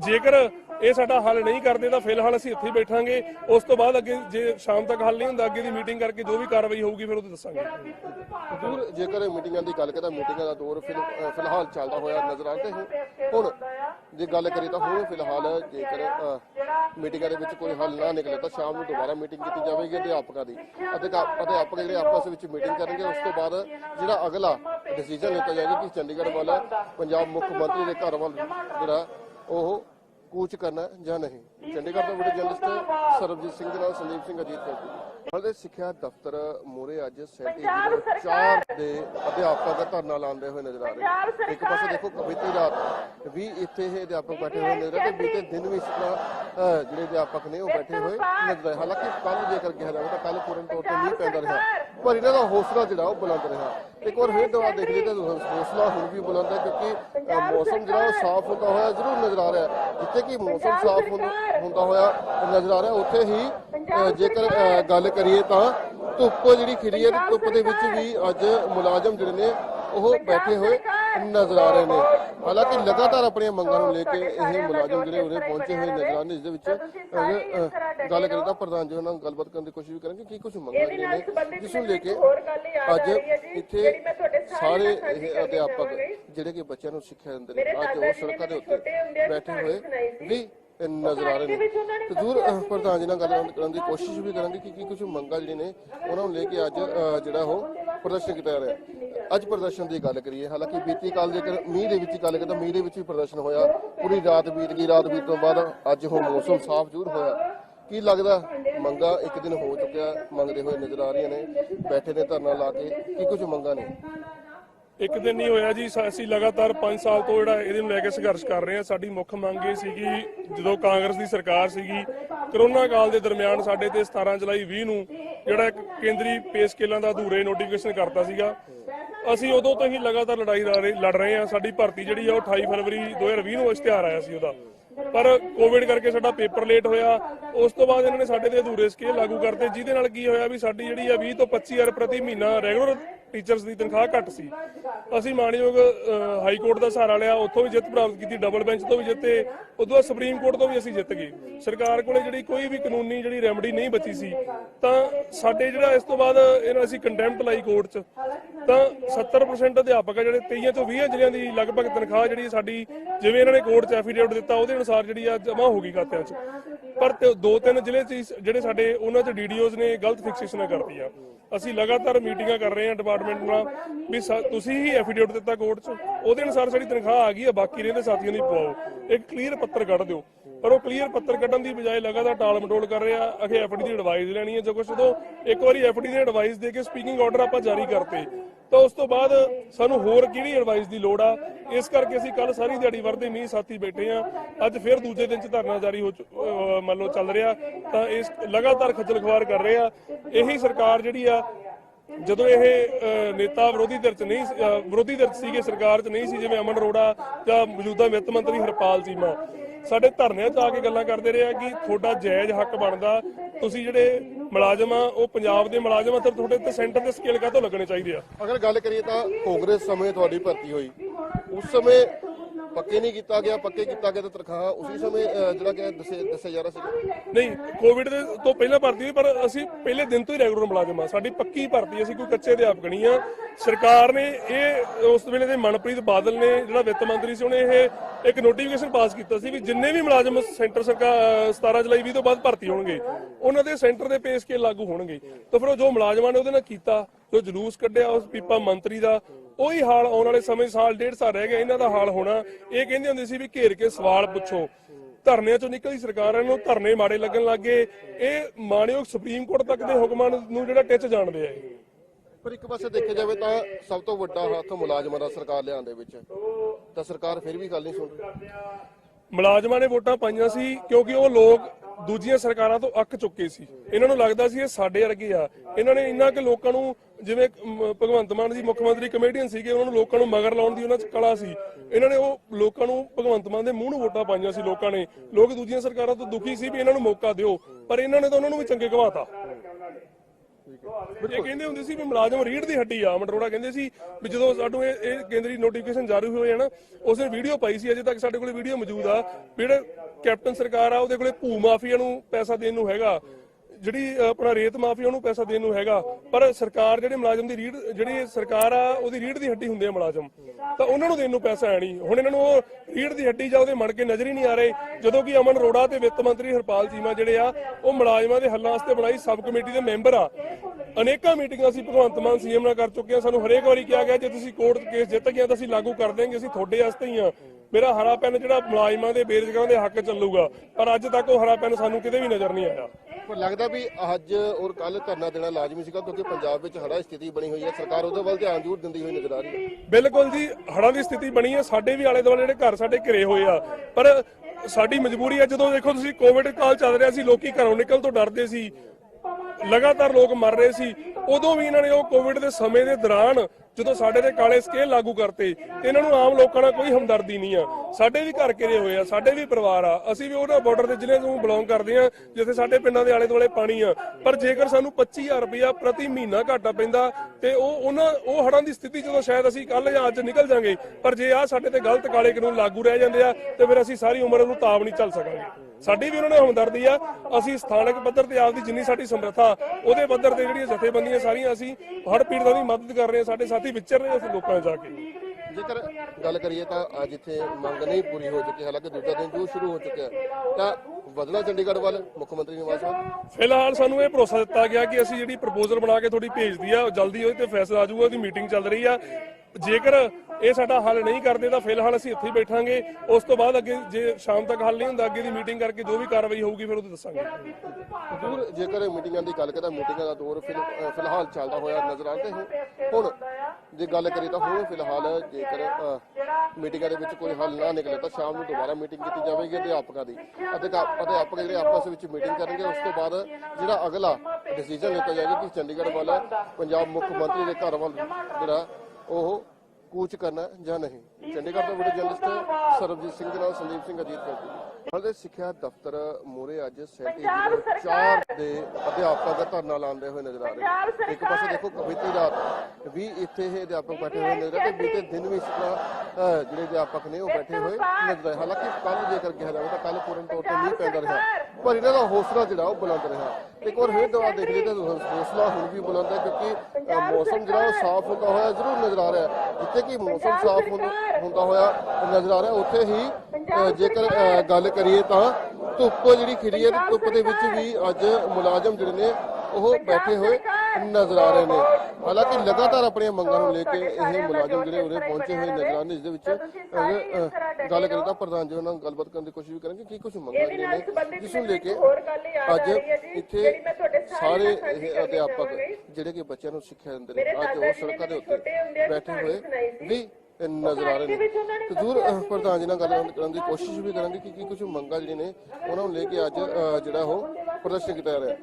Speaker 2: ਜੇਕਰ ਇਹ ਸਾਡਾ ਹੱਲ ਨਹੀਂ ਕਰਦੇ ਤਾਂ ਫਿਲਹਾਲ ਅਸੀਂ ਇੱਥੇ ਬੈਠਾਂਗੇ। ਉਸ ਤੋਂ ਬਾਅਦ ਅੱਗੇ ਜੇ ਸ਼ਾਮ ਤੱਕ ਹੱਲ ਨਹੀਂ ਹੁੰਦਾ, ਅੱਗੇ ਦੀ ਮੀਟਿੰਗ ਕਰਕੇ ਜੋ ਵੀ ਕਾਰਵਾਈ ਹੋਊਗੀ ਫਿਰ ਉਹ ਦੱਸਾਂਗੇ।
Speaker 1: ਜ਼ਰੂਰ, ਜੇਕਰ ਮੀਟਿੰਗਾਂ ਦੀ ਗੱਲ ਕਰਾਂ ਮੀਟਿੰਗਾਂ ਦਾ ਦੌਰ ਫਿਲ- ਫਿਲਹਾਲ ਚੱਲਦਾ ਹੋਇਆ ਨਜ਼ਰ ਆਉਂਦਾ ਹੋ। ਹੁਣ ਜੇ ਗੱਲ ਕਰੀਏ ਤਾਂ ਹੁਣ ਫਿਲਹਾਲ ਜੇਕਰ ਮੀਟਿੰਗਾਂ ਦੇ ਵਿੱਚ ਕੋਈ ਹੱਲ ਨਾ ਨਿਕਲੇ ਤਾਂ ਸ਼ਾਮ ਨੂੰ ਦੁਬਾਰਾ ਮੀਟਿੰਗ ਕੀਤੀ ਜਾਵੇਗੀ ਅਧਿਆਪਕਾਂ ਦੀ। ਅਧਿਕਾ- ਅਧਿਆਪਕ ਜਿਹੜੇ ਆਪਸ ਵਿੱਚ ਮੀਟਿੰਗ ਕਰਨਗੇ, ਉਸ ਤੋਂ ਬਾਅਦ ਜਿਹੜਾ ਅਗਲਾ ਡਿਸੀਜਨ ਲਿੱਤਾ ਜਾਏਗਾ ਕਿ ਚੰਡੀਗੜ੍ਹ ਵੱਲ ਪੰਜਾਬ ਮੁੱਖ ਮੰਤਰੀ ਦੇ ਘਰ ਵੱਲ ਜਿਹੜਾ ਉਹ ਕੂਚ ਕਰਨਾ ਜਾਂ ਨਹੀਂ? ਚੰਡੀਗੜ੍ਹ ਤੋਂ ਵੀਡੀਓ ਜਰਨਲਿਸਟ ਸਰਬਜੀਤ ਸਿੰਘ ਦੇ ਨਾਲ ਸੰਦੀਪ ਸਿੰਘ ਅਜੀਤ ਕੋਲ ਹਲਦੇ ਸਿੱਖਿਆ ਦਫ਼ਤਰ ਮੂਰੇ ਅੱਜ ਸੈਂਟੀ ਚਾਰ ਦੇ ਅਧਿਆਪਕ ਧਰਨਾ ਲਾਉਂਦੇ ਹੋਏ ਨਜ਼ਰ ਆ ਰਹੇ। ਇੱਕ ਪਾਸੇ ਦੇਖੋ ਬੀਤੀ ਰਾਤ ਵੀ ਇੱਥੇ ਇਹ ਅਧਿਆਪਕ ਬੈਠੇ ਹੋਏ ਨਜ਼ਰ ਆ ਤੇ ਬੀਤੇ ਦਿਨ ਵੀ ਅਹ, ਜਿਹੜੇ ਅਧਿਆਪਕ ਨੇ ਉਹ ਬੈਠੇ ਹੋਏ ਨਜ਼ਰ ਆਏ ਹਾਲਾਂਕਿ ਕੱਲ ਜੇਕਰ ਕਿਹਾ ਜਾਵੇ ਤਾਂ ਕੱਲ ਪੂਰਨ ਤੌਰ ਤੇ ਨਹੀਂ ਪੈਂਦਾ ਰਿਹਾ ਪਰ ਇਹਨਾਂ ਦਾ ਹੌਸਲਾ ਜਿਹੜਾ ਉਹ ਬੁਲੰਦ ਰਿਹਾ ਇੱਕ ਵਾਰ ਫਿਰ ਦੁਬਾਰਾ ਦੇਖ ਲਈਏ ਤਾਂ ਹੌਸਲਾ ਹੁਣ ਵੀ ਬੁਲੰਦ ਹੈ ਕਿਉਂਕਿ ਮੌਸਮ ਜਿਹੜਾ ਉਹ ਸਾਫ਼ ਹੁੰਦਾ ਹੋਇਆ ਜ਼ਰੂਰ ਨਜ਼ਰ ਆ ਰਿਹਾ। ਜਿੱਥੇ ਕਿ ਮੌਸਮ ਸਾਫ਼ ਹੁੰਦਾ ਹੋਇਆ ਨਜ਼ਰ ਆ ਰਿਹਾ ਉੱਥੇ ਹੀ ਜੇਕਰ ਗੱਲ ਕਰੀਏ ਤਾਂ ਧੁੱਪ ਜਿਹੜੀ ਖਿੜੀ ਹੈ ਤੇ ਧੁੱਪ ਦੇ ਵਿੱਚ ਵੀ ਅੱਜ ਮੁਲਾਜ਼ਮ ਜਿਹੜੇ ਨੇ ਉਹ ਬੈਠੇ ਹੋਏ ਨਜ਼ਰ ਆ ਰਹੇ ਨੇ। ਹਾਲਾਂਕਿ ਲਗਾਤਾਰ ਆਪਣੀਆਂ ਮੰਗਾਂ ਨੂੰ ਲੈ ਕੇ ਇਹ ਮੁਲਾਜ਼ਮ ਜਿਹੜੇ ਉਰੇ ਪਹੁੰਚੇ ਹੋਏ ਨਜ਼ਰ ਆਉਂਦੇ ਜਿਸ ਦੇ ਵਿੱਚ ਗੱਲ ਕਰੀਏ ਤਾਂ ਪ੍ਰਧਾਨ ਜੀ ਨਾਲ ਗੱਲਬਾਤ ਕਰਨ ਦੀ ਕੋਸ਼ਿਸ਼ ਵੀ ਕਰਾਂਗੇ ਕਿ ਕੁਝ ਮੰਗਾਂ ਨੇ ਜਿਸ ਨੂੰ ਲੈ ਕੇ ਅੱਜ ਇੱਥੇ ਸਾਰੇ ਇਹ ਅਧਿਆਪਕ ਜਿਹੜੇ ਕਿ ਬੱਚਿਆਂ ਨੂੰ ਸਿੱਖਿਆ ਦਿੰਦੇ ਨੇ ਅੱਜ ਉਹ ਸੜਕਾਂ ਦੇ ਉੱਤੇ ਬੈਠੇ ਹੋਏ ਵੀ ਨਜ਼ਰ ਆ ਰਹੇ ਨੇ। ਤੇ ਜ਼ਰੂਰ ਪ੍ਰਧਾਨ ਜੀ ਨਾਲ ਗੱਲ ਕਰਨ ਦੀ ਕੋਸ਼ਿਸ਼ ਵੀ ਕਰਾਂਗੇ ਕਿ ਕੀ ਕੁਝ ਮੰਗਾਂ ਜਿਹੜੀਆਂ ਨੇ ਉਹਨਾਂ ਨੂੰ ਲੈ ਕੇ ਅੱਜ ਜਿਹੜਾ ਉਹ ਪ੍ਰਦਰਸ਼ਨ ਕੀਤਾ ਜਾ ਰਿਹਾ ਅੱਜ ਪ੍ਰਦਰਸ਼ਨ ਦੀ ਗੱਲ ਕਰੀਏ, ਹਾਲਾਂਕਿ ਬੀਤੀ ਕੱਲ ਜੇਕਰ ਮੀਂਹ ਦੇ ਵਿੱਚ ਗੱਲ ਕਰੀਏ ਤਾਂ ਮੀਂਹ ਦੇ ਵਿੱਚ ਵੀ ਪ੍ਰਦਰਸ਼ਨ ਹੋਇਆ। ਪੂਰੀ ਰਾਤ ਬੀਤ ਗਈ, ਰਾਤ ਬੀਤ ਤੋਂ ਬਾਅਦ ਅੱਜ ਹੁਣ ਮੌਸਮ ਸਾਫ਼ ਜ਼ਰੂਰ ਹੋਇਆ। ਕੀ ਲੱਗਦਾ, ਮੰਗਾ ਇੱਕ ਦਿਨ ਹੋ ਚੁੱਕਿਆ, ਮੰਗਦੇ ਹੋਏ ਨਜ਼ਰ ਆ ਰਹੀਆਂ ਨੇ, ਬੈਠੇ ਨੇ ਧਰਨਾ ਲਾ ਕੇ, ਕੀ ਕੁਝ ਮੰਗਾਂ ਨੇ?
Speaker 2: ਇੱਕ ਦਿਨ ਨਹੀਂ ਹੋਇਆ ਜੀ ਅਸੀਂ ਲਗਾਤਾਰ 5 ਸਾਲ ਤੋਂ ਜਿਹੜਾ ਇਹਦੇ ਨੂੰ ਲੈ ਕੇ ਸੰਘਰਸ਼ ਕਰ ਰਹੇ ਹਾਂ। ਸਾਡੀ ਮੁੱਖ ਮੰਗ ਇਹ ਸੀਗੀ ਜਦੋਂ ਕਾਂਗਰਸ ਦੀ ਸਰਕਾਰ ਸੀਗੀ, ਕਰੋਨਾ ਕਾਲ ਦੇ ਦਰਮਿਆਨ ਸਾਡੇ ਤੇ 17 ਜੁਲਾਈ 20 ਨੂੰ ਜਿਹੜਾ ਇੱਕ ਕੇਂਦਰੀ ਪੇ ਸਕੇਲਾਂ ਦਾ ਅਧੂਰੇ ਨੋਟੀਫਿਕੇਸ਼ਨ ਕਰਤਾ ਸੀਗਾ। ਅਸੀਂ ਉਦੋਂ ਤੋਂ ਹੀ ਲਗਾਤਾਰ ਲੜਾਈ ਲੜ ਰਹੇ- ਲੜ ਰਹੇ ਹਾਂ। ਸਾਡੀ ਭਰਤੀ ਜਿਹੜੀ ਆ ਉਹ 28 ਫਰਵਰੀ 2020 ਨੂੰ ਇਸ਼ਤਿਹਾਰ ਆਇਆ ਸੀ ਉਹਦਾ। ਪਰ ਕੋਵਿਡ ਕਰਕੇ ਸਾਡਾ ਪੇਪਰ ਲੇਟ ਹੋਇਆ। ਉਸ ਤੋਂ ਬਾਅਦ ਇਹਨਾਂ ਨੇ ਸਾਡੇ ਤੇ ਅਧੂਰੇ ਸਕੇਲ ਲਾਗੂ ਕਰਤੇ। ਜਿਹਦੇ ਨਾਲ ਕੀ ਹੋਇਆ ਵੀ ਸਾਡੀ ਜਿਹੜੀ ਆ 20 ਤੋਂ 25000 ਪ੍ਰਤੀ ਮਹੀਨਾ ਰੈਗੂਲਰ ਟੀਚਰਸ ਦੀ ਤਨਖਾਹ ਘੱਟ ਸੀ। ਅਸੀਂ ਮਾਨਯੋਗ ਹਾਈ ਕੋਰਟ ਦਾ ਸਹਾਰਾ ਲਿਆ, ਉੱਥੋਂ ਵੀ ਜਿੱਤ ਪ੍ਰਾਪਤ ਕੀਤੀ ਡਬਲ ਬੈਂਚ ਤੋਂ ਵੀ ਜਿੱਤੇ, ਉਦੋਂ ਬਾਅਦ ਸੁਪਰੀਮ ਕੋਰਟ ਤੋਂ ਵੀ ਅਸੀਂ ਜਿੱਤ ਗਏ। ਸਰਕਾਰ ਕੋਲੇ ਜਿਹੜੀ ਕੋਈ ਵੀ ਕਾਨੂੰਨੀ ਜਿਹੜੀ ਰੈਮਡੀ ਨਹੀਂ ਬਚੀ ਸੀ, ਤਾਂ ਸਾਡੇ ਜਿਹੜਾ ਇਸ ਤੋਂ ਬਾਅਦ ਇਹਨਾਂ ਅਸੀਂ ਕੰਟੈਂਪਟ ਲਾਈ ਕੋਰਟ 'ਚ, ਤਾਂ 70% ਅਧਿਆਪਕ ਆ ਜਿਹੜੇ 23 ਤੋਂ 20 ਜ਼ਿਲ੍ਹਿਆਂ ਦੀ ਲਗਭਗ ਤਨਖਾਹ ਜਿਹੜੀ ਸਾਡੀ, ਜਿਵੇਂ ਇਹਨਾਂ ਨੇ ਕੋਰਟ 'ਚ ਐਫੀਡੇਵਿਟ ਦਿੱਤਾ, ਉਹਦੇ ਅਨੁਸਾਰ ਜਿਹੜੀ ਆ ਜਮ੍ਹਾਂ ਹੋ ਗਈ ਖਾਤਿਆਂ 'ਚ। ਪਰ ਤੇ ਦੋ ਤਿੰਨ ਜ਼ਿਲ੍ਹੇ 'ਚ ਹੀ ਜਿਹੜੇ ਸਾਡੇ, ਉਹਨਾਂ 'ਚ ਡੀਡੀਓਜ਼ ਨੇ ਗਲਤ ਫਿਕਸੇਸ਼ਨਾਂ ਕਰਤੀ ਅਸੀਂ ਲਗਾਤਾਰ ਮੀਟਿੰਗਾਂ ਕਰ ਰਹੇ ਹਾਂ ਡਿਪਾਰਟਮੈਂਟ ਨਾਲ, ਵੀ ਤੁਸੀਂ ਹੀ ਐਫੀਡੇਵਿਟ ਦਿੱਤਾ ਕੋਰਟ 'ਚ। ਉਹਦੇ ਅਨੁਸਾਰ ਸਾਡੀ ਤਨਖਾਹ ਆ ਗਈ ਹੈ, ਬਾਕੀ ਰਹਿੰਦੇ ਸਾਥੀਆਂ ਦੀ ਪਵਾਓ ਇੱਕ ਕਲੀਅਰ ਪੱਤਰ ਕੱਢ ਦਿਓ। ਪਰ ਉਹ ਕਲੀਅਰ ਪੱਤਰ ਕੱਢਣ ਦੀ ਬਜਾਏ ਲਗਾਤਾਰ ਟਾਲ ਮਟੋਲ ਕਰ ਰਹੇ ਆ, ਅਖੇ ਐਫਡੀ ਦੀ ਐਡਵਾਈਸ ਲੈਣੀ ਹੈ, ਜੋ ਕੁਛ ਉਦੋਂ ਇੱਕ ਵਾਰੀ ਐਫਡੀ ਦੀ ਐਡਵਾਈਸ ਦੇ ਕੇ ਸਪੀਕਿੰਗ ਆਰਡਰ ਆਪਾਂ ਜਾਰੀ ਕਰਤੇ ਤਾਂ ਉਸ ਤੋਂ ਬਾਅਦ ਸਾਨੂੰ ਹੋਰ ਕਿਹੜੀ ਐਡਵਾਈਸ ਦੀ ਲੋੜ ਆ? ਇਸ ਕਰਕੇ ਅਸੀਂ ਕੱਲ ਸਾਰੀ ਦਿਹਾੜੀ ਵਰਦੇ ਮੀਂਹ ਸਾਥੀ ਬੈਠੇ ਆ। ਅੱਜ ਫਿਰ ਦੂਜੇ ਦਿਨ ਚ ਧਰਨਾ ਜਾਰੀ ਹੋ ਚੁ- ਮੰਨ ਲਓ ਚੱਲ ਰਿਹਾ। ਤਾਂ ਇਸ ਲਗਾਤਾਰ ਖੱਜਲ ਖੁਆਰ ਕਰ ਰਹੇ ਆ। ਇਹੀ ਸਰਕਾਰ ਜਿਹੜੀ ਆ, ਜਦੋਂ ਇਹ ਨੇਤਾ ਵਿਰੋਧੀ ਧਿਰ ਚ ਨਹੀਂ ਵਿਰੋਧੀ ਧਿਰ 'ਚ ਸੀਗੇ, ਸਰਕਾਰ ਚ ਨਹੀਂ ਸੀ, ਜਿਵੇਂ ਅਮਨ ਅਰੋੜਾ ਜਾਂ ਮੌਜੂਦਾ ਵਿੱਤ ਮੰਤਰੀ ਹਰਪਾਲ ਚੀਮਾ। ਸਾਡੇ ਧਰਨਿਆਂ 'ਚ ਆ ਕੇ ਗੱਲਾਂ ਕਰਦੇ ਰਹੇ ਆ ਕਿ ਤੁਹਾਡਾ ਜਾਇਜ਼ ਹੱਕ ਬਣਦਾ। ਤੁਸੀਂ ਜਿਹੜੇ ਮੁਲਾਜ਼ਮ ਆ, ਉਹ ਪੰਜਾਬ ਦੇ ਮੁਲਾਜ਼ਮ ਆ, ਤਾਂ ਤੁਹਾਡੇ ਤੇ ਸੈਂਟਰ ਦੇ ਸਕੇਲ ਕਾਹਤੋਂ ਲੱਗਣੇ ਚਾਹੀਦੇ ਆ?
Speaker 1: ਅਗਰ ਗੱਲ ਕਰੀਏ ਤਾਂ ਕਾਂਗਰਸ ਸਮੇਂ ਤੁਹਾਡੀ ਭਰਤੀ ਹੋਈ। ਉਸ ਸਮੇਂ ਪੱਕੇ ਨਹੀਂ ਕੀਤਾ ਗਿਆ ਪੱਕੇ ਕੀਤਾ ਗਿਆ ਤਾਂ ਤਨਖਾਹ ਉਸੇ ਸਮੇਂ ਅਹ, ਜਿਹੜਾ ਕਿ ਦੱਸੇ ਦੱਸਿਆ ਜਾ ਰਿਹਾ ਸੀ
Speaker 2: ਨਹੀਂ ਕੋਵਿਡ ਦੇ ਤੋਂ ਪਹਿਲਾਂ ਭਰਤੀ ਹੋਈ ਪਰ ਅਸੀਂ ਪਹਿਲੇ ਦਿਨ ਤੋਂ ਹੀ ਰੈਗੂਲਰ ਮੁਲਾਜ਼ਮ ਆ ਸਾਡੀ ਪੱਕੀ ਭਰਤੀ ਅਸੀਂ ਕੋਈ ਕੱਚੇ ਅਧਿਆਪਕ ਨਹੀਂ ਆ ਸਰਕਾਰ ਨੇ ਇਹ ਉਸ ਵੇਲੇ ਦੇ ਮਨਪ੍ਰੀਤ ਬਾਦਲ ਨੇ ਜਿਹੜਾ ਵਿੱਤ ਮੰਤਰੀ ਸੀ ਉਹਨੇ ਇਹ ਇੱਕ ਨੋਟੀਫਿਕੇਸ਼ਨ ਪਾਸ ਕੀਤਾ ਸੀ ਵੀ ਜਿੰਨੇ ਵੀ ਮੁਲਾਜ਼ਮ ਸੈਂਟਰ ਸਰਕਾਰ 17 ਜੁਲਾਈ 20 ਤੋਂ ਬਾਅਦ ਭਰਤੀ ਹੋਣਗੇ ਉਹਨਾਂ ਦੇ ਸੈਂਟਰ ਦੇ ਪੇ ਸਕੇਲ ਲਾਗੂ ਹੋਣਗੇ। ਤਾਂ ਫਿਰ ਉਹ ਜੋ ਮੁਲਾਜ਼ਮਾਂ ਨੇ ਉਹਦੇ ਨਾਲ ਕੀਤਾ ਜੋ ਜਲੂਸ ਕੱਢਿਆ ਉਸ ਪੀਪਾ ਮੰਤਰੀ ਦਾ ਉਹੀ ਹਾਲ ਆਉਣ ਵਾਲੇ ਸਮੇਂ ਸਾਲ ਡੇਢ ਸਾਲ ਰਹਿ ਗਿਆ ਇਹਨਾਂ ਦਾ ਹਾਲ ਹੋਣਾ। ਇਹ ਕਹਿੰਦੇ ਹੁੰਦੇ ਸੀ ਵੀ ਘੇਰ ਕੇ ਸਵਾਲ ਪੁੱਛੋ। ਧਰਨਿਆਂ ਚੋਂ ਨਿਕਲੀ ਸਰਕਾਰਾਂ ਨੂੰ ਧਰਨੇ ਮਾੜੇ ਲੱਗਣ ਲੱਗੇ ਇਹ ਮਾਣਯੋਗ ਸੁਪਰੀਮ ਕੋਰਟ ਤੱਕ ਦੇ ਹੁਕਮਾਂ ਨੂੰ ਜਿਹੜਾ ਟਿੱਚ ਜਾਣਦੇ ਆ।
Speaker 1: ਪਰ ਇੱਕ ਪਾਸੇ ਦੇਖਿਆ ਜਾਵੇ ਤਾਂ ਸਭ ਤੋਂ ਵੱਡਾ ਹੱਥ ਮੁਲਾਜ਼ਮਾਂ ਦਾ ਸਰਕਾਰ ਲਿਆਉਣ ਦੇ ਵਿੱਚ। ਤਾਂ ਸਰਕਾਰ ਫਿਰ ਵੀ ਗੱਲ ਨਹੀਂ ਸੁਣ ਰਹੀ
Speaker 2: ਮੁਲਾਜ਼ਮਾਂ ਨੇ ਵੋਟਾਂ ਪਾਈਆਂ ਸੀ ਕਿਉਂਕਿ ਉਹ ਲੋਕ ਦੂਜੀਆਂ ਸਰਕਾਰਾਂ ਤੋਂ ਅੱਕ ਚੁੱਕੇ ਸੀ। ਇਹਨਾਂ ਨੂੰ ਲੱਗਦਾ ਸੀ ਇਹ ਸਾਡੇ ਵਰਗੇ ਆ। ਇਹਨਾਂ ਨੇ ਇੰਨਾ ਕਿ ਲੋਕਾਂ ਨੂੰ, ਜਿਵੇਂ ਭਗਵੰਤ ਮਾਨ ਜੀ ਮੁੱਖ ਮੰਤਰੀ ਕਮੇਡੀਅਨ ਸੀਗੇ, ਉਹਨਾਂ ਨੂੰ ਲੋਕਾਂ ਨੂੰ ਮਗਰ ਲਾਉਣ ਦੀ ਉਹਨਾਂ 'ਚ ਕਲਾ ਸੀ। ਇਹਨਾਂ ਨੇ ਉਹ ਲੋਕਾਂ ਨੂੰ ਭਗਵੰਤ ਮਾਨ ਦੇ ਮੂੰਹ ਨੂੰ ਵੋਟਾਂ ਪਾਈਆਂ ਸੀ ਲੋਕਾਂ ਨੇ। ਲੋਕ ਦੂਜੀਆਂ ਸਰਕਾਰਾਂ ਤੋਂ ਦੁਖੀ ਸੀ ਵੀ ਇਹਨਾਂ ਨੂੰ ਮੌਕਾ ਦਿਓ, ਪਰ ਇਹਨਾਂ ਨੇ ਤਾਂ ਉਹਨਾਂ ਨੂੰ ਵੀ ਚੰਗੇ ਘਵਾਤਾ ਇਹ ਕਹਿੰਦੇ ਹੁੰਦੇ ਸੀ ਵੀ ਮੁਲਾਜ਼ਮ ਰੀੜ ਦੀ ਹੱਡੀ ਆ, ਮਟਰੋੜਾ ਕਹਿੰਦੇ ਸੀ ਵੀ ਜਦੋਂ ਸਾਨੂੰ ਇਹ ਕੇਂਦਰੀ ਨੋਟੀਫਿਕੇਸ਼ਨ ਜਾਰੀ ਹੋਏ ਹਨ ਉਸਨੇ ਵੀਡੀਓ ਪਾਈ ਸੀ, ਅਜੇ ਤੱਕ ਸਾਡੇ ਕੋਲ ਵੀਡੀਓ ਮੌਜੂਦ ਆ ਜਿਹੜੇ ਕੈਪਟਨ ਸਰਕਾਰ ਆ, ਉਹਦੇ ਕੋਲੇ ਭੂ ਮਾਫੀਆ ਨੂੰ ਪੈਸਾ ਦੇਣ ਨੂੰ ਹੈਗਾ। ਜਿਹੜੀ ਆਪਣਾ ਰੇਤ ਮਾਫੀਆ ਨੂੰ ਪੈਸਾ ਦੇਣ ਨੂੰ ਹੈਗਾ। ਪਰ ਸਰਕਾਰ ਜਿਹੜੇ ਮੁਲਾਜ਼ਮ ਦੀ ਰੀੜ, ਜਿਹੜੀ ਸਰਕਾਰ ਆ, ਉਹਦੀ ਰੀੜ ਦੀ ਹੱਡੀ ਹੁੰਦੇ ਆ ਮੁਲਾਜ਼ਮ। ਤਾਂ ਉਹਨਾਂ ਨੂੰ ਦੇਣ ਨੂੰ ਪੈਸਾ ਹੈ ਨਹੀਂ। ਹੁਣ ਇਹਨਾਂ ਨੂੰ ਉਹ ਰੀੜ ਦੀ ਹੱਡੀ ਜਾਂ ਉਹਦੇ ਮਣ ਕੇ ਨਜ਼ਰ ਹੀ ਨਹੀਂ ਆ ਰਹੇ। ਜਦੋਂ ਕਿ ਅਮਨ ਅਰੋੜਾ ਤੇ ਵਿੱਤ ਮੰਤਰੀ ਹਰਪਾਲ ਚੀਮਾ ਜਿਹੜੇ ਆ, ਉਹ ਮੁਲਾਜ਼ਮਾਂ ਦੇ ਹੱਲਾਂ ਵਾਸਤੇ ਬਣਾਈ ਸਬ ਕਮੇਟੀ ਦੇ ਮੈਂਬਰ ਆ। ਅਨੇਕਾਂ ਮੀਟਿੰਗਾਂ ਅਸੀਂ ਭਗਵੰਤ ਮਾਨ ਸੀਐਮ ਨਾਲ ਕਰ ਚੁੱਕੇ ਆ ਸਾਨੂੰ ਹਰੇਕ ਵਾਰੀ ਕਿਹਾ ਗਿਆ, ਜੇ ਤੁਸੀਂ ਕੋਰਟ ਕੇਸ ਜਿੱਤ ਗਏ ਤਾਂ ਅਸੀਂ ਲਾਗੂ ਕਰ ਦੇਵਾਂਗੇ ਅਸੀਂ ਤੁਹਾਡੇ ਵਾਸਤੇ ਹੀ ਆ। ਮੇਰਾ ਹਰਾ ਪੈਨ ਜਿਹੜਾ ਮੁਲਾਜ਼ਮਾਂ ਦੇ ਬੇਰੁਜ਼ਗਾਰਾਂ ਦੇ ਹੱਕ ਚੱਲੂਗਾ ਪਰ ਅੱਜ ਤੱਕ ਉਹ ਹਰਾ ਪੈਨ ਸਾਨੂੰ ਕਿਤੇ ਵੀ ਨਜ਼ਰ ਨਹੀਂ ਆਇਆ।
Speaker 1: ਪਰ ਲੱਗਦਾ ਵੀ ਅੱਜ ਔਰ ਕੱਲ ਧਰਨਾ ਦੇਣਾ ਲਾਜ਼ਮੀ ਸੀਗਾ ਕਿਉਂਕਿ ਪੰਜਾਬ ਵਿੱਚ ਹੜਾ ਸਥਿਤੀ ਬਣੀ ਹੋਈ ਹੈ। ਸਰਕਾਰ ਉਹਦੇ ਵੱਲ ਧਿਆਨ ਜ਼ਰੂਰ ਦਿੰਦੀ ਹੋਈ ਨਜ਼ਰ ਆ ਰਹੀ ਹੈ।
Speaker 2: ਬਿਲਕੁਲ ਜੀ ਹੜ੍ਹਾਂ ਦੀ ਸਥਿਤੀ ਬਣੀ ਹੈ। ਸਾਡੇ ਵੀ ਆਲੇ ਦੁਆਲੇ ਜਿਹੜੇ ਘਰ ਸਾਡੇ ਘਿਰੇ ਹੋਏ ਆ। ਪਰ ਸਾਡੀ ਮਜਬੂਰੀ ਹੈ ਜਦੋਂ ਦੇਖੋ ਤੁਸੀਂ ਕੋਵਿਡ ਕਾਲ ਚੱਲ ਰਿਹਾ ਸੀ ਲੋਕੀ ਘਰੋਂ ਨਿਕਲ ਤੋਂ ਡਰਦੇ ਸੀ। ਲਗਾਤਾਰ ਲੋਕ ਮਰ ਰਹੇ ਸੀ। ਉਦੋਂ ਵੀ ਇਹਨਾਂ ਨੇ ਉਹ ਕੋਵਿਡ ਦੇ ਸਮੇਂ ਦੇ ਦੌਰਾਨ ਜਦੋਂ ਸਾਡੇ ਤੇ ਕਾਲੇ ਸਕੇਲ ਲਾਗੂ ਕਰਤੇ ਇਹਨਾਂ ਨੂੰ ਆਮ ਲੋਕਾਂ ਨਾਲ ਕੋਈ ਹਮਦਰਦੀ ਨਹੀਂ ਆ। ਸਾਡੇ ਵੀ ਘਰ ਘਿਰੇ ਹੋਏ ਆ, ਸਾਡੇ ਵੀ ਪਰਿਵਾਰ ਆ। ਅਸੀਂ ਵੀ ਉਹਨਾਂ ਬਾਰਡਰ ਦੇ ਜ਼ਿਲ੍ਹੇ ਨੂੰ ਬਿਲੋਂਗ ਕਰਦੇ ਆ, ਜਿੱਥੇ ਸਾਡੇ ਪਿੰਡਾਂ ਦੇ ਆਲੇ ਦੁਆਲੇ ਪਾਣੀ ਆ। ਪਰ ਜੇਕਰ ਸਾਨੂੰ 25000 ਰੁਪਇਆ ਪ੍ਰਤੀ ਮਹੀਨਾ ਘਾਟਾ ਪੈਂਦਾ ਤੇ ਉਹ ਉਹਨਾਂ, ਉਹ ਹੜਾਂ ਦੀ ਸਥਿਤੀ ਜਦੋਂ ਸ਼ਾਇਦ ਅਸੀਂ ਕੱਲ ਜਾਂ ਅੱਜ ਨਿਕਲ ਜਾਾਂਗੇ, ਪਰ ਜੇ ਆ ਸਾਡੇ ਤੇ ਗਲਤ ਕਾਲੇ ਕਾਨੂੰਨ ਲਾਗੂ ਰਹਿ ਜਾਂਦੇ ਆ, ਤੇ ਫਿਰ ਅਸੀਂ ਸਾਰੀ ਉਮਰ ਉਹਨੂੰ ਤਾਬ ਨਹੀਂ ਚੱਲ ਸਕਾਂਗੇ। ਸਾਡੀ ਵੀ ਉਹਨਾਂ ਨੇ ਹਮਦਰਦੀ ਆ ਅਸੀਂ ਸਥਾਨਕ ਪੱਧਰ ਤੇ ਆਪਦੀ ਜਿੰਨੀ ਸਾਡੀ ਸਮਰੱਥਾ ਉਹਦੇ ਪੱਧਰ ਤੇ ਜਿਹੜੀਆਂ ਜਥੇਬੰਦੀਆਂ ਸਾਰੀਆਂ ਅਸੀਂ ਹੜ ਪੀੜਤਾਂ ਦੀ ਮਦਦ ਕਰ ਰਹੇ ਹਾਂ ਸਾਡੇ ਸਾਥੀ ਵਿਚਰ ਰਹੇ ਅਸੀਂ ਲੋਕਾਂ 'ਚ ਜਾ ਕੇ।
Speaker 1: ਜੇਕਰ ਗੱਲ ਕਰੀਏ ਤਾਂ ਅੱਜ ਇੱਥੇ ਮੰਗ ਨਹੀਂ ਪੂਰੀ ਹੋ ਚੁੱਕੀ ਹਾਲਾਂਕਿ ਦੂਜਾ ਦਿਨ ਜੋ ਸ਼ੁਰੂ ਹੋ ਚੁੱਕਿਆ। ਤਾਂ ਬਦਲਾ ਚੰਡੀਗੜ੍ਹ ਵੱਲ ਮੁੱਖ ਮੰਤਰੀ ਨਿਵਾਸ ਸਾਹਿਬ
Speaker 2: ਫਿਲਹਾਲ ਸਾਨੂੰ ਇਹ ਭਰੋਸਾ ਦਿੱਤਾ ਗਿਆ ਕਿ ਅਸੀਂ ਜਿਹੜੀ ਪ੍ਰਪੋਜ਼ਲ ਬਣਾ ਕੇ ਤੁਹਾਡੀ ਭੇਜਦੀ ਆ ਜਲਦੀ ਉਹਦੇ ਤੇ ਫੈਸਲਾ ਆ ਜਾਊਗਾ ਉਹਦੀ ਮੀਟਿੰਗ ਚੱਲ ਰਹੀ ਆ। ਜੇਕਰ ਇਹ ਸਾਡਾ ਹੱਲ ਨਹੀਂ ਕਰਦੇ ਤਾਂ ਫਿਲਹਾਲ ਅਸੀਂ ਇੱਥੇ ਹੀ ਬੈਠਾਂਗੇ। ਉਸ ਤੋਂ ਬਾਅਦ ਅੱਗੇ ਜੇ ਸ਼ਾਮ ਤੱਕ ਹੱਲ ਨਹੀਂ ਹੁੰਦਾ, ਅੱਗੇ ਦੀ ਮੀਟਿੰਗ ਕਰਕੇ ਜੋ ਵੀ ਕਾਰਵਾਈ ਹੋਊਗੀ ਫਿਰ ਉਹ ਦੱਸਾਂਗੇ।
Speaker 1: ਜ਼ਰੂਰ, ਜੇਕਰ ਮੀਟਿੰਗਾਂ ਦੀ ਗੱਲ ਕਰਾਂ ਮੀਟਿੰਗਾਂ ਦਾ ਦੌਰ ਫਿਲ- ਫਿਲਹਾਲ ਚੱਲਦਾ ਹੋਇਆ ਨਜ਼ਰ ਆਉਂਦੇ ਹੁਣ ਜੇ ਗੱਲ ਕਰੀਏ ਤਾਂ ਹੁਣ ਫਿਲਹਾਲ ਜੇਕਰ ਮੀਟਿੰਗਾਂ ਦੇ ਵਿੱਚ ਕੋਈ ਹੱਲ ਨਾ ਨਿਕਲੇ ਤਾਂ ਸ਼ਾਮ ਨੂੰ ਦੁਬਾਰਾ ਮੀਟਿੰਗ ਕੀਤੀ ਜਾਵੇਗੀ ਅਧਿਆਪਕਾਂ ਦੀ। ਅਧਿਕਾ- ਅਧਿਆਪਕ ਜਿਹੜੇ ਆਪਸ ਵਿੱਚ ਮੀਟਿੰਗ ਕਰਨਗੇ, ਉਸ ਤੋਂ ਬਾਅਦ ਜਿਹੜਾ ਅਗਲਾ ਡਿਸੀਜਨ ਲਿੱਤਾ ਜਾਏਗਾ ਕਿ ਚੰਡੀਗੜ੍ਹ ਵੱਲ ਪੰਜਾਬ ਮੁੱਖ ਮੰਤਰੀ ਦੇ ਘਰ ਵੱਲ ਜਿਹੜਾ ਉਹ ਕੂਚ ਕਰਨਾ ਜਾਂ ਨਹੀਂ? ਚੰਡੀਗੜ੍ਹ ਤੋਂ ਵੀਡੀਓ ਜਰਨਲਿਸਟ ਸਰਬਜੀਤ ਸਿੰਘ ਦੇ ਨਾਲ ਸੰਦੀਪ ਸਿੰਘ ਅਜੀਤ ਕੌਰ ਹਲਦੇ ਸਿੱਖਿਆ ਦਫ਼ਤਰ ਮੂਰੇ ਅੱਜ ਸੈਂਟੀ ਚਾਰ ਦੇ ਅਧਿਆਪਕ ਧਰਨਾ ਲਾਉਂਦੇ ਹੋਏ ਨਜ਼ਰ ਆ ਰਹੇ। ਇੱਕ ਪਾਸੇ ਦੇਖੋ ਬੀਤੀ ਰਾਤ ਵੀ ਇੱਥੇ ਇਹ ਅਧਿਆਪਕ ਬੈਠੇ ਹੋਏ ਨਜ਼ਰ ਆ ਤੇ ਬੀਤੇ ਦਿਨ ਵੀ ਇਸ ਤਰ੍ਹਾਂ ਜਿਹੜੇ ਅਧਿਆਪਕ ਨੇ ਉਹ ਬੈਠੇ ਹੋਏ ਨਜ਼ਰ ਆਏ ਹਾਲਾਂਕਿ ਕੱਲ ਜੇਕਰ ਕਿਹਾ ਜਾਵੇ ਤਾਂ ਕੱਲ ਪੂਰਨ ਤੌਰ ਤੇ ਮੀਂਹ ਪੈਂਦਾ ਰਿਹਾ। ਪਰ ਇਹਨਾਂ ਦਾ ਹੌਸਲਾ ਜਿਹੜਾ ਉਹ ਬੁਲੰਦ ਰਿਹਾ। ਇੱਕ ਵਾਰ ਫਿਰ ਦੁਬਾਰਾ ਦੇਖ ਲਈਏ ਤਾਂ ਹੌਸਲਾ ਹੁਣ ਵੀ ਬੁਲੰਦ ਹੈ ਕਿਉਂਕਿ ਮੌਸਮ ਜਿਹੜਾ ਉਹ ਸਾਫ਼ ਹੁੰਦਾ ਹੋਇਆ ਜ਼ਰੂਰ ਨਜ਼ਰ ਆ ਰਿਹਾ। ਜਿੱਥੇ ਕਿ ਮੌਸਮ ਸਾਫ਼ ਹੁੰਦਾ ਹੋਇਆ ਨਜ਼ਰ ਆ ਰਿਹਾ ਉੱਥੇ ਹੀ ਜੇਕਰ ਗੱਲ ਕਰੀਏ ਤਾਂ ਧੁੱਪ ਜਿਹੜੀ ਖਿੜੀ ਹੈ ਧੁੱਪ ਦੇ ਵਿੱਚ ਵੀ ਅੱਜ ਮੁਲਾਜ਼ਮ ਜਿਹੜੇ ਨੇ ਉਹ ਬੈਠੇ ਹੋਏ ਨਜ਼ਰ ਆ ਰਹੇ ਨੇ। ਹਾਲਾਂਕਿ ਲਗਾਤਾਰ ਆਪਣੀਆਂ ਮੰਗਾਂ ਨੂੰ ਲੈ ਕੇ ਇਹ ਮੁਲਾਜ਼ਮ ਜਿਹੜੇ ਉਰੇ ਪਹੁੰਚੇ ਹੋਏ ਨਜ਼ਰ ਆਉਂਦੇ ਜਿਸ ਦੇ ਵਿੱਚ ਗੱਲ ਕਰੀਏ ਤਾਂ ਪ੍ਰਧਾਨ ਜੀ ਨਾਲ ਗੱਲਬਾਤ ਕਰਨ ਦੀ ਕੋਸ਼ਿਸ਼ ਵੀ ਕਰਾਂਗੇ ਕੀ ਕੁਝ ਮੰਗਾਂ ਜਿਹੜੀਆਂ ਨੇ, ਜਿਸ ਨੂੰ ਲੈ ਕੇ ਅੱਜ ਇੱਥੇ ਸਾਰੇ ਇਹ ਅਧਿਆਪਕ ਜਿਹੜੇ ਕਿ ਬੱਚਿਆਂ ਨੂੰ ਸਿੱਖਿਆ ਦਿੰਦੇ ਨੇ, ਅੱਜ ਉਹ ਸੜਕਾਂ ਦੇ ਉੱਤੇ ਬੈਠੇ ਹੋਏ ਵੀ ਨਜ਼ਰ ਆ ਰਹੇ ਨੇ। ਤੇ ਜ਼ਰੂਰ ਪ੍ਰਧਾਨ ਜੀ ਨਾਲ ਗੱਲ ਕਰਨ ਦੀ ਕੋਸ਼ਿਸ਼ ਵੀ ਕਰਾਂਗੇ ਕਿ ਕੀ ਕੁਝ ਮੰਗਾਂ ਜਿਹੜੀਆਂ ਨੇ, ਉਹਨਾਂ ਨੂੰ ਲੈ ਕੇ ਅੱਜ ਜਿਹੜਾ ਉਹ ਪ੍ਰਦਰਸ਼ਨ ਕੀਤਾ ਰਿਹਾ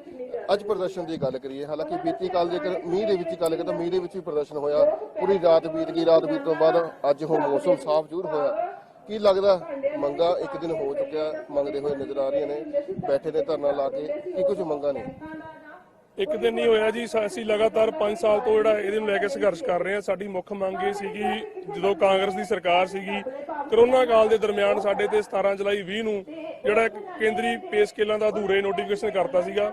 Speaker 1: ਅੱਜ ਪ੍ਰਦਰਸ਼ਨ ਦੀ ਗੱਲ ਕਰੀਏ, ਹਾਲਾਂਕਿ ਬੀਤੀ ਕੱਲ ਜੇਕਰ ਮੀਂਹ ਦੇ ਵਿੱਚ ਗੱਲ ਕਰੀਏ ਤਾਂ ਮੀਂਹ ਦੇ ਵਿੱਚ ਵੀ ਪ੍ਰਦਰਸ਼ਨ ਹੋਇਆ। ਪੂਰੀ ਰਾਤ ਬੀਤ ਗਈ, ਰਾਤ ਬੀਤ ਤੋਂ ਬਾਅਦ ਅੱਜ ਹੁਣ ਮੌਸਮ ਸਾਫ਼ ਜ਼ਰੂਰ ਹੋਇਆ। ਕੀ ਲੱਗਦਾ, ਮੰਗਾ ਇੱਕ ਦਿਨ ਹੋ ਚੁੱਕਿਆ, ਮੰਗਦੇ ਹੋਏ ਨਜ਼ਰ ਆ ਰਹੀਆਂ ਨੇ, ਬੈਠੇ ਨੇ ਧਰਨਾ ਲਾ ਕੇ, ਕੀ ਕੁਝ ਮੰਗਾਂ ਨੇ?
Speaker 2: ਇੱਕ ਦਿਨ ਨਹੀਂ ਹੋਇਆ ਜੀ ਅਸੀਂ ਲਗਾਤਾਰ 5 ਸਾਲ ਤੋਂ ਜਿਹੜਾ ਇਹਦੇ ਨੂੰ ਲੈ ਕੇ ਸੰਘਰਸ਼ ਕਰ ਰਹੇ ਹਾਂ। ਸਾਡੀ ਮੁੱਖ ਮੰਗ ਇਹ ਸੀਗੀ, ਜਦੋਂ ਕਾਂਗਰਸ ਦੀ ਸਰਕਾਰ ਸੀਗੀ, ਕਰੋਨਾ ਕਾਲ ਦੇ ਦਰਮਿਆਨ ਸਾਡੇ ਤੇ 17 ਜੁਲਾਈ 20 ਨੂੰ ਜਿਹੜਾ ਇੱਕ ਕੇਂਦਰੀ ਪੇ ਸਕੇਲਾਂ ਦਾ ਅਧੂਰੇ ਨੋਟੀਫਿਕੇਸ਼ਨ ਕਰਤਾ ਸੀਗਾ।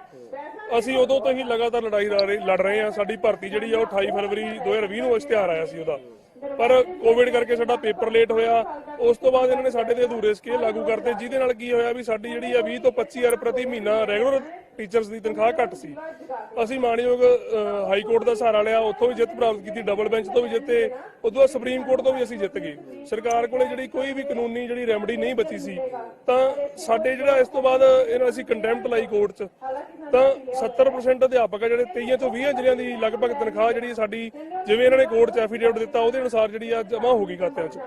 Speaker 2: ਅਸੀਂ ਉਦੋਂ ਤੋਂ ਹੀ ਲਗਾਤਾਰ ਲੜਾਈ ਲੜ ਰਹੇ- ਲੜ ਰਹੇ ਹਾਂ। ਸਾਡੀ ਭਰਤੀ ਜਿਹੜੀ ਆ ਉਹ 28 ਫਰਵਰੀ 2020 ਨੂੰ ਇਸ਼ਤਿਹਾਰ ਆਇਆ ਸੀ ਉਹਦਾ। ਪਰ ਕੋਵਿਡ ਕਰਕੇ ਸਾਡਾ ਪੇਪਰ ਲੇਟ ਹੋਇਆ। ਉਸ ਤੋਂ ਬਾਅਦ ਇਹਨਾਂ ਨੇ ਸਾਡੇ ਤੇ ਅਧੂਰੇ ਸਕੇਲ ਲਾਗੂ ਕਰਤੇ। ਜਿਹਦੇ ਨਾਲ ਕੀ ਹੋਇਆ ਵੀ ਸਾਡੀ ਜਿਹੜੀ ਆ 20 ਤੋਂ 25000 ਪ੍ਰਤੀ ਮਹੀਨਾ ਰੈਗੂਲਰ ਟੀਚਰਸ ਦੀ ਤਨਖਾਹ ਘੱਟ ਸੀ। ਅਸੀਂ ਮਾਨਯੋਗ ਹਾਈ ਕੋਰਟ ਦਾ ਸਹਾਰਾ ਲਿਆ, ਉੱਥੋਂ ਵੀ ਜਿੱਤ ਪ੍ਰਾਪਤ ਕੀਤੀ ਡਬਲ ਬੈਂਚ ਤੋਂ ਵੀ ਜਿੱਤੇ, ਉਦੋਂ ਬਾਅਦ ਸੁਪਰੀਮ ਕੋਰਟ ਤੋਂ ਵੀ ਅਸੀਂ ਜਿੱਤ ਗਏ। ਸਰਕਾਰ ਕੋਲੇ ਜਿਹੜੀ ਕੋਈ ਵੀ ਕਾਨੂੰਨੀ ਜਿਹੜੀ ਰੈਮਡੀ ਨਹੀਂ ਬਚੀ ਸੀ, ਤਾਂ ਸਾਡੇ ਜਿਹੜਾ ਇਸ ਤੋਂ ਬਾਅਦ ਇਹਨਾਂ ਅਸੀਂ ਕੰਟੈਂਪਟ ਲਾਈ ਕੋਰਟ 'ਚ, ਤਾਂ 70% ਅਧਿਆਪਕ ਆ ਜਿਹੜੇ 23 ਤੋਂ 20 ਜ਼ਿਲ੍ਹਿਆਂ ਦੀ ਲਗਭਗ ਤਨਖਾਹ ਜਿਹੜੀ ਸਾਡੀ, ਜਿਵੇਂ ਇਹਨਾਂ ਨੇ ਕੋਰਟ 'ਚ ਐਫੀਡੇਵਿਟ ਦਿੱਤਾ, ਉਹਦੇ ਅਨੁਸਾਰ ਜਿਹੜੀ ਆ ਜਮ੍ਹਾਂ ਹੋ ਗਈ ਖਾਤਿਆਂ 'ਚ।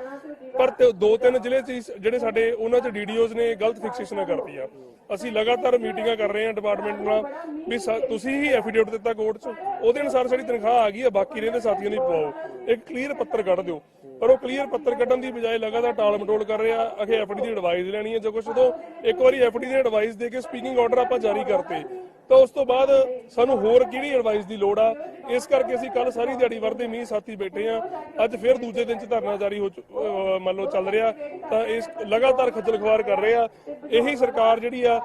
Speaker 2: ਪਰ ਤੇ ਦੋ ਤਿੰਨ ਜ਼ਿਲ੍ਹੇ 'ਚ ਹੀ ਜਿਹੜੇ ਸਾਡੇ, ਉਹਨਾਂ 'ਚ ਡੀਡੀਓਜ਼ ਨੇ ਗਲਤ ਫਿਕਸੇਸ਼ਨਾਂ ਕਰਤੀਆਂ। ਅਸੀਂ ਲਗਾਤਾਰ ਮੀਟਿੰਗਾਂ ਕਰ ਰਹੇ ਹਾਂ ਡਿਪਾਰਟ ਡਿਪਾਰਟਮੈਂਟ ਨਾਲ ਵੀ ਤੁਸੀਂ ਹੀ ਐਫੀਡੇਵਿਟ ਦਿੱਤਾ ਕੋਰਟ 'ਚ। ਉਹਦੇ ਅਨੁਸਾਰ ਸਾਡੀ ਤਨਖਾਹ ਆ ਗਈ ਆ, ਬਾਕੀ ਰਹਿੰਦੇ ਸਾਥੀਆਂ ਦੀ ਪਵਾਓ ਇੱਕ ਕਲੀਅਰ ਪੱਤਰ ਕੱਢ ਦਿਓ। ਪਰ ਉਹ ਕਲੀਅਰ ਪੱਤਰ ਕੱਢਣ ਦੀ ਬਜਾਏ ਲਗਾਤਾਰ ਟਾਲ ਮਟੋਲ ਕਰ ਰਿਹਾ, ਅਖੇ ਐਫਡੀ ਦੀ ਐਡਵਾਈਸ ਲੈਣੀ ਹੈ ਜੋ ਕੁਛ। ਉਦੋਂ ਇੱਕ ਵਾਰੀ ਐਫਡੀ ਦੀ ਐਡਵਾਈਸ ਦੇ ਕੇ ਸਪੀਕਿੰਗ ਆਰਡਰ ਆਪਾਂ ਜਾਰੀ ਕਰਤੇ, ਤਾਂ ਉਸ ਤੋਂ ਬਾਅਦ ਸਾਨੂੰ ਹੋਰ ਕਿਹੜੀ ਐਡਵਾਈਸ ਦੀ ਲੋੜ ਆ? ਇਸ ਕਰਕੇ ਅਸੀਂ ਕੱਲ ਸਾਰੀ ਦਿਹਾੜੀ ਵਰਦੇ ਮੀਂਹ ਸਾਥੀ ਬੈਠੇ ਆ। ਅੱਜ ਫਿਰ ਦੂਜੇ ਦਿਨ ਚ ਧਰਨਾ ਜਾਰੀ ਹੋ ਚੁ- ਅਹ, ਮੰਨ ਲਓ ਚੱਲ ਰਿਹਾ। ਤਾਂ ਇਸ ਲਗਾਤਾਰ ਖੱਜਲ ਖੁਆਰ ਕਰ ਰਹੇ ਆ। ਇਹੀ ਸਰਕਾਰ ਜਿਹੜੀ ਆ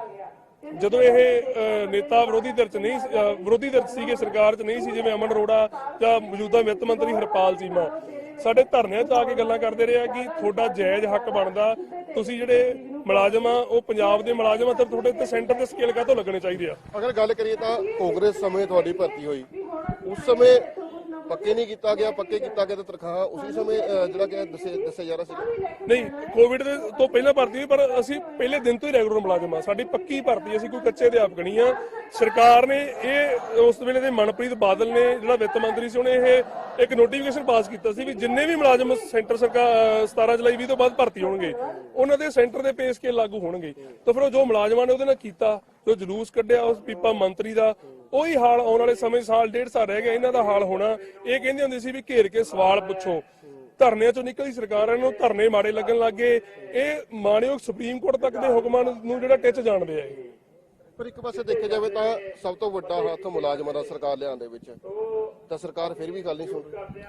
Speaker 2: ਜਦੋਂ ਇਹ ਨੇਤਾ ਵਿਰੋਧੀ ਧਿਰ ਚ ਨਹੀਂ ਵਿਰੋਧੀ ਧਿਰ ਸੀਗੇ, ਸਰਕਾਰ ਚ ਨਹੀਂ ਸੀ, ਜਿਵੇਂ ਅਮਨ ਅਰੋੜਾ ਜਾਂ ਮੌਜੂਦਾ ਵਿੱਤ ਮੰਤਰੀ ਹਰਪਾਲ ਚੀਮਾ, ਸਾਡੇ ਧਰਨਿਆਂ 'ਚ ਆ ਕੇ ਗੱਲਾਂ ਕਰਦੇ ਰਹੇ ਆ ਕਿ ਤੁਹਾਡਾ ਜਾਇਜ਼ ਹੱਕ ਬਣਦਾ, ਤੁਸੀਂ ਜਿਹੜੇ ਮੁਲਾਜ਼ਮ ਆ, ਉਹ ਪੰਜਾਬ ਦੇ ਮੁਲਾਜ਼ਮ ਆ, ਤਾਂ ਤੁਹਾਡੇ ਤੇ ਸੈਂਟਰ ਤੇ ਸਕੇਲ ਕਾਹਤੋਂ ਲੱਗਣੇ ਚਾਹੀਦੇ ਆ?
Speaker 1: ਅਗਰ ਗੱਲ ਕਰੀਏ ਤਾਂ ਕਾਂਗਰਸ ਸਮੇਂ ਤੁਹਾਡੀ ਭਰਤੀ ਹੋਈ, ਉਸ ਸਮੇਂ ਪੱਕੇ ਨਹੀਂ ਕੀਤਾ ਗਿਆ ਪੱਕੇ ਕੀਤਾ ਗਿਆ ਤਾਂ ਤਨਖਾਹ ਉਸੇ ਸਮੇਂ ਅਹ, ਜਿਹੜਾ ਕਿ ਦੱਸੇ ਦੱਸਿਆ ਜਾ ਰਿਹਾ ਸੀ
Speaker 2: ਨਹੀਂ ਕੋਵਿਡ ਦੇ ਤੋਂ ਪਹਿਲਾਂ ਭਰਤੀ ਹੋਈ ਪਰ ਅਸੀਂ ਪਹਿਲੇ ਦਿਨ ਤੋਂ ਹੀ ਰੈਗੂਲਰ ਮੁਲਾਜ਼ਮ ਆ ਸਾਡੀ ਪੱਕੀ ਭਰਤੀ ਅਸੀਂ ਕੋਈ ਕੱਚੇ ਅਧਿਆਪਕ ਨਹੀਂ ਆ ਸਰਕਾਰ ਨੇ ਇਹ ਉਸ ਵੇਲੇ ਦੇ ਮਨਪ੍ਰੀਤ ਬਾਦਲ ਨੇ ਜਿਹੜਾ ਵਿੱਤ ਮੰਤਰੀ ਸੀ ਉਹਨੇ ਇਹ ਇੱਕ ਨੋਟੀਫਿਕੇਸ਼ਨ ਪਾਸ ਕੀਤਾ ਸੀ ਵੀ ਜਿੰਨੇ ਵੀ ਮੁਲਾਜ਼ਮ ਸੈਂਟਰ ਸਰਕਾਰ 17 ਜੁਲਾਈ 20 ਤੋਂ ਬਾਅਦ ਭਰਤੀ ਹੋਣਗੇ ਉਹਨਾਂ ਦੇ ਸੈਂਟਰ ਦੇ ਪੇ ਸਕੇਲ ਲਾਗੂ ਹੋਣਗੇ। ਤਾਂ ਫਿਰ ਉਹ ਜੋ ਮੁਲਾਜ਼ਮਾਂ ਨੇ ਉਹਦੇ ਨਾਲ ਕੀਤਾ ਜੋ ਜਲੂਸ ਕੱਢਿਆ ਉਸ ਪੀਪਾ ਮੰਤਰੀ ਦਾ। ਉਹੀ ਹਾਲ ਆਉਣ ਵਾਲੇ ਸਮੇਂ ਸਾਲ ਡੇਢ ਸਾਲ ਰਹਿ ਗਿਆ ਇਹਨਾਂ ਦਾ ਹਾਲ ਹੋਣਾ। ਇਹ ਕਹਿੰਦੇ ਹੁੰਦੇ ਸੀ ਵੀ ਘੇਰ ਕੇ ਸਵਾਲ ਪੁੱਛੋ। ਧਰਨਿਆਂ ਚੋਂ ਨਿਕਲੀ ਸਰਕਾਰਾਂ ਨੂੰ ਧਰਨੇ ਮਾੜੇ ਲੱਗਣ ਲੱਗੇ ਇਹ ਮਾਣਯੋਗ ਸੁਪਰੀਮ ਕੋਰਟ ਤੱਕ ਦੇ ਹੁਕਮਾਂ ਨੂੰ ਜਿਹੜਾ ਟਿੱਚ ਜਾਣਦੇ ਆ
Speaker 1: ਪਰ ਇੱਕ ਪਾਸੇ ਦੇਖਿਆ ਜਾਵੇ ਤਾਂ ਸਭ ਤੋਂ ਵੱਡਾ ਹੱਥ ਮੁਲਾਜ਼ਮਾਂ ਦਾ ਸਰਕਾਰ ਲਿਆਉਣ ਦੇ ਵਿੱਚ। ਤਾਂ ਸਰਕਾਰ ਫਿਰ ਵੀ ਗੱਲ ਨਹੀਂ ਸੁਣ ਰਹੀ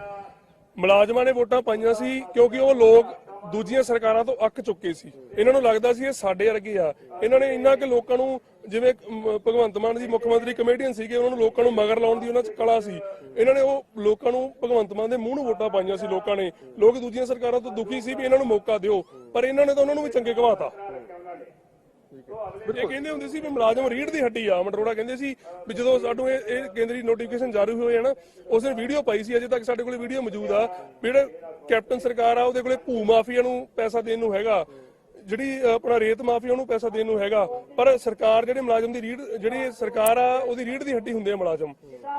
Speaker 2: ਮੁਲਾਜ਼ਮਾਂ ਨੇ ਵੋਟਾਂ ਪਾਈਆਂ ਸੀ ਕਿਉਂਕਿ ਉਹ ਲੋਕ ਦੂਜੀਆਂ ਸਰਕਾਰਾਂ ਤੋਂ ਅੱਕ ਚੁੱਕੇ ਸੀ। ਇਹਨਾਂ ਨੂੰ ਲੱਗਦਾ ਸੀ ਇਹ ਸਾਡੇ ਵਰਗੇ ਆ। ਇਹਨਾਂ ਨੇ ਇੰਨਾ ਕਿ ਲੋਕਾਂ ਨੂੰ ਜਿਵੇਂ ਭਗਵੰਤ ਮਾਨ ਜੀ ਮੁੱਖ ਮੰਤਰੀ ਕਮੇਡੀਅਨ ਸੀਗੇ, ਉਹਨਾਂ ਨੂੰ ਲੋਕਾਂ ਨੂੰ ਮਗਰ ਲਾਉਣ ਦੀ ਉਹਨਾਂ 'ਚ ਕਲਾ ਸੀ। ਇਹਨਾਂ ਨੇ ਉਹ ਲੋਕਾਂ ਨੂੰ ਭਗਵੰਤ ਮਾਨ ਦੇ ਮੂੰਹ ਨੂੰ ਵੋਟਾਂ ਪਾਈਆਂ ਸੀ ਲੋਕਾਂ ਨੇ। ਲੋਕ ਦੂਜੀਆਂ ਸਰਕਾਰਾਂ ਤੋਂ ਦੁਖੀ ਸੀ ਵੀ ਇਹਨਾਂ ਨੂੰ ਮੌਕਾ ਦਿਓ, ਪਰ ਇਹਨਾਂ ਨੇ ਤਾਂ ਉਹਨਾਂ ਨੂੰ ਵੀ ਚੰਗੇ ਘਵਾਤਾ ਇਹ ਕਹਿੰਦੇ ਹੁੰਦੇ ਸੀ ਵੀ ਮੁਲਾਜ਼ਮ ਰੀੜ ਦੀ ਹੱਡੀ ਆ, ਮਟਰੋੜਾ ਕਹਿੰਦੇ ਸੀ ਵੀ ਜਦੋਂ ਸਾਨੂੰ ਇਹ ਇਹ ਕੇਂਦਰੀ ਨੋਟੀਫਿਕੇਸ਼ਨ ਜਾਰੀ ਹੋਏ ਆ ਉਸ ਦਿਨ ਵੀਡੀਓ ਪਾਈ ਸੀ, ਅਜੇ ਤੱਕ ਸਾਡੇ ਕੋਲ ਵੀਡੀਓ ਮੌਜੂਦ ਆ। ਜਿਹੜਾ ਕੈਪਟਨ ਸਰਕਾਰ ਆ, ਉਹਦੇ ਕੋਲੇ ਭੂ ਮਾਫੀਆ ਨੂੰ ਪੈਸਾ ਦੇਣ ਨੂੰ ਹੈਗਾ। ਜਿਹੜੀ ਆਪਣਾ ਰੇਤ ਮਾਫੀਆ ਨੂੰ ਪੈਸਾ ਦੇਣ ਨੂੰ ਹੈਗਾ, ਪਰ ਸਰਕਾਰ ਜਿਹੜੇ ਮੁਲਾਜ਼ਮ ਦੀ ਰੀੜ, ਜਿਹੜੀ ਸਰਕਾਰ ਆ, ਉਹਦੀ ਰੀੜ ਦੀ ਹੱਡੀ ਹੁੰਦੇ ਆ ਮੁਲਾਜ਼ਮ।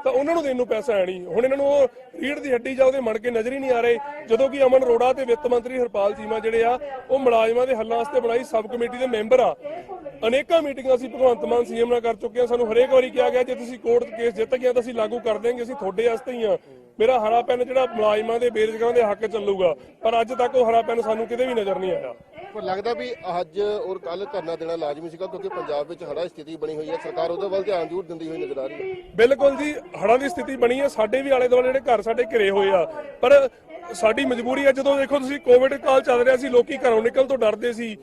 Speaker 2: ਤਾਂ ਉਹਨਾਂ ਨੂੰ ਦੇਣ ਨੂੰ ਪੈਸਾ ਹੈ ਨਹੀਂ। ਹੁਣ ਇਹਨਾਂ ਨੂੰ ਉਹ ਰੀੜ ਦੀ ਹੱਡੀ ਜਾਂ ਉਹਦੇ ਮਣ ਕੇ ਨਜ਼ਰ ਹੀ ਨਹੀਂ ਆ ਰਹੇ। ਜਦੋਂ ਕਿ ਅਮਨ ਅਰੋੜਾ ਤੇ ਵਿੱਤ ਮੰਤਰੀ ਹਰਪਾਲ ਚੀਮਾ ਜਿਹੜੇ ਆ, ਉਹ ਮੁਲਾਜ਼ਮਾਂ ਦੇ ਹੱਲਾਂ ਵਾਸਤੇ ਬਣਾਈ ਸਬ ਕਮੇਟੀ ਦੇ ਮੈਂਬਰ ਆ। ਅਨੇਕਾਂ ਮੀਟਿੰਗਾਂ ਅਸੀਂ ਭਗਵੰਤ ਮਾਨ ਸੀਐਮ ਨਾਲ ਕਰ ਚੁੱਕੇ ਹਾਂ। ਸਾਨੂੰ ਹਰੇਕ ਵਾਰੀ ਕਿਹਾ ਗਿਆ ਜੇ ਤੁਸੀਂ ਕੋਰਟ ਕੇਸ ਜਿੱਤ ਗਏ ਤਾਂ ਅਸੀਂ ਲਾਗੂ ਕਰ ਦੇਵਾਂਗੇ ਅਸੀਂ ਤੁਹਾਡੇ ਵਾਸਤੇ ਹੀ ਆ ਮੇਰਾ ਹਰਾ ਪੈਨ ਜਿਹੜਾ ਮੁਲਾਜ਼ਮਾਂ ਦੇ ਬੇਰੁਜ਼ਗਾਰਾਂ ਦੇ ਹੱਕ ਚੱਲੂਗਾ ਪਰ ਅੱਜ ਤੱਕ ਉਹ ਹਰਾ ਪੈਨ ਸਾਨੂੰ ਕਿਤੇ ਵੀ ਨਜ਼ਰ ਨਹੀਂ ਆਇਆ।
Speaker 1: ਪਰ ਲੱਗਦਾ ਵੀ ਅੱਜ ਔਰ ਕੱਲ ਧਰਨਾ ਦੇਣਾ ਲਾਜ਼ਮੀ ਸੀਗਾ ਕਿਉਂਕਿ ਪੰਜਾਬ ਵਿੱਚ ਹੜਾ ਸਥਿਤੀ ਬਣੀ ਹੋਈ ਹੈ। ਸਰਕਾਰ ਉਹਦੇ ਵੱਲ ਧਿਆਨ ਜ਼ਰੂਰ ਦਿੰਦੀ ਹੋਈ ਨਜ਼ਰ ਆ ਰਹੀ ਹੈ।
Speaker 2: ਬਿਲਕੁਲ ਜੀ ਹੜ੍ਹਾਂ ਦੀ ਸਥਿਤੀ ਬਣੀ ਹੈ। ਸਾਡੇ ਵੀ ਆਲੇ ਦੁਆਲੇ ਜਿਹੜੇ ਘਰ ਸਾਡੇ ਘਿਰੇ ਹੋਏ ਆ। ਪਰ ਸਾਡੀ ਮਜਬੂਰੀ ਹੈ ਜਦੋਂ ਦੇਖੋ ਤੁਸੀਂ ਕੋਵਿਡ ਕਾਲ ਚੱਲ ਰਿਹਾ ਸੀ ਲੋਕੀ ਘਰੋਂ ਨਿਕਲ ਤੋਂ ਡਰਦੇ ਸੀ।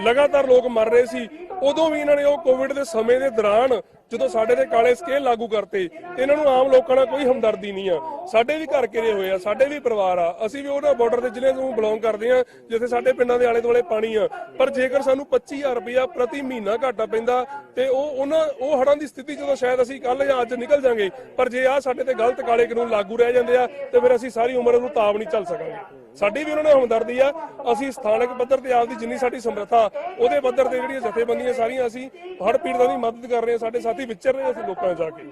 Speaker 2: ਲਗਾਤਾਰ ਲੋਕ ਮਰ ਰਹੇ ਸੀ। ਉਦੋਂ ਵੀ ਇਹਨਾਂ ਨੇ ਉਹ ਕੋਵਿਡ ਦੇ ਸਮੇਂ ਦੇ ਦੌਰਾਨ ਜਦੋਂ ਸਾਡੇ ਤੇ ਕਾਲੇ ਸਕੇਲ ਲਾਗੂ ਕਰਤੇ ਇਹਨਾਂ ਨੂੰ ਆਮ ਲੋਕਾਂ ਨਾਲ ਕੋਈ ਹਮਦਰਦੀ ਨਹੀਂ ਆ। ਸਾਡੇ ਵੀ ਘਰ ਘਿਰੇ ਹੋਏ ਆ, ਸਾਡੇ ਵੀ ਪਰਿਵਾਰ ਆ। ਅਸੀਂ ਵੀ ਉਹਨਾਂ ਬਾਰਡਰ ਦੇ ਜ਼ਿਲ੍ਹੇ ਨੂੰ ਬਿਲੋਂਗ ਕਰਦੇ ਆ, ਜਿੱਥੇ ਸਾਡੇ ਪਿੰਡਾਂ ਦੇ ਆਲੇ ਦੁਆਲੇ ਪਾਣੀ ਆ। ਪਰ ਜੇਕਰ ਸਾਨੂੰ 25000 ਰੁਪਇਆ ਪ੍ਰਤੀ ਮਹੀਨਾ ਘਾਟਾ ਪੈਂਦਾ ਤੇ ਉਹ ਉਹਨਾਂ, ਉਹ ਹੜਾਂ ਦੀ ਸਥਿਤੀ ਜਦੋਂ ਸ਼ਾਇਦ ਅਸੀਂ ਕੱਲ ਜਾਂ ਅੱਜ ਨਿਕਲ ਜਾਾਂਗੇ, ਪਰ ਜੇ ਆ ਸਾਡੇ ਤੇ ਗਲਤ ਕਾਲੇ ਕਾਨੂੰਨ ਲਾਗੂ ਰਹਿ ਜਾਂਦੇ ਆ, ਤੇ ਫਿਰ ਅਸੀਂ ਸਾਰੀ ਉਮਰ ਉਹਨੂੰ ਤਾਬ ਨਹੀਂ ਚੱਲ ਸਕਾਂਗੇ। ਸਾਡੀ ਵੀ ਉਹਨਾਂ ਨੇ ਹਮਦਰਦੀ ਆ। ਅਸੀਂ ਸਥਾਨਕ ਪੱਧਰ ਤੇ ਆਪਦੀ ਜਿੰਨੀ ਸਾਡੀ ਸਮਰੱਥਾ, ਉਹਦੇ ਪੱਧਰ ਤੇ ਜਿਹੜੀਆਂ ਜਥੇਬੰਦੀਆਂ ਸਾਰੀਆਂ ਅਸੀਂ ਹੜ ਪੀੜਤਾਂ ਦੀ ਮਦਦ ਕਰ ਰਹੇ ਹਾਂ, ਸਾਡੇ ਸਾਥੀ ਵਿਚਰ ਰਹੇ ਅਸੀਂ ਲੋਕਾਂ ਜਾ ਕੇ।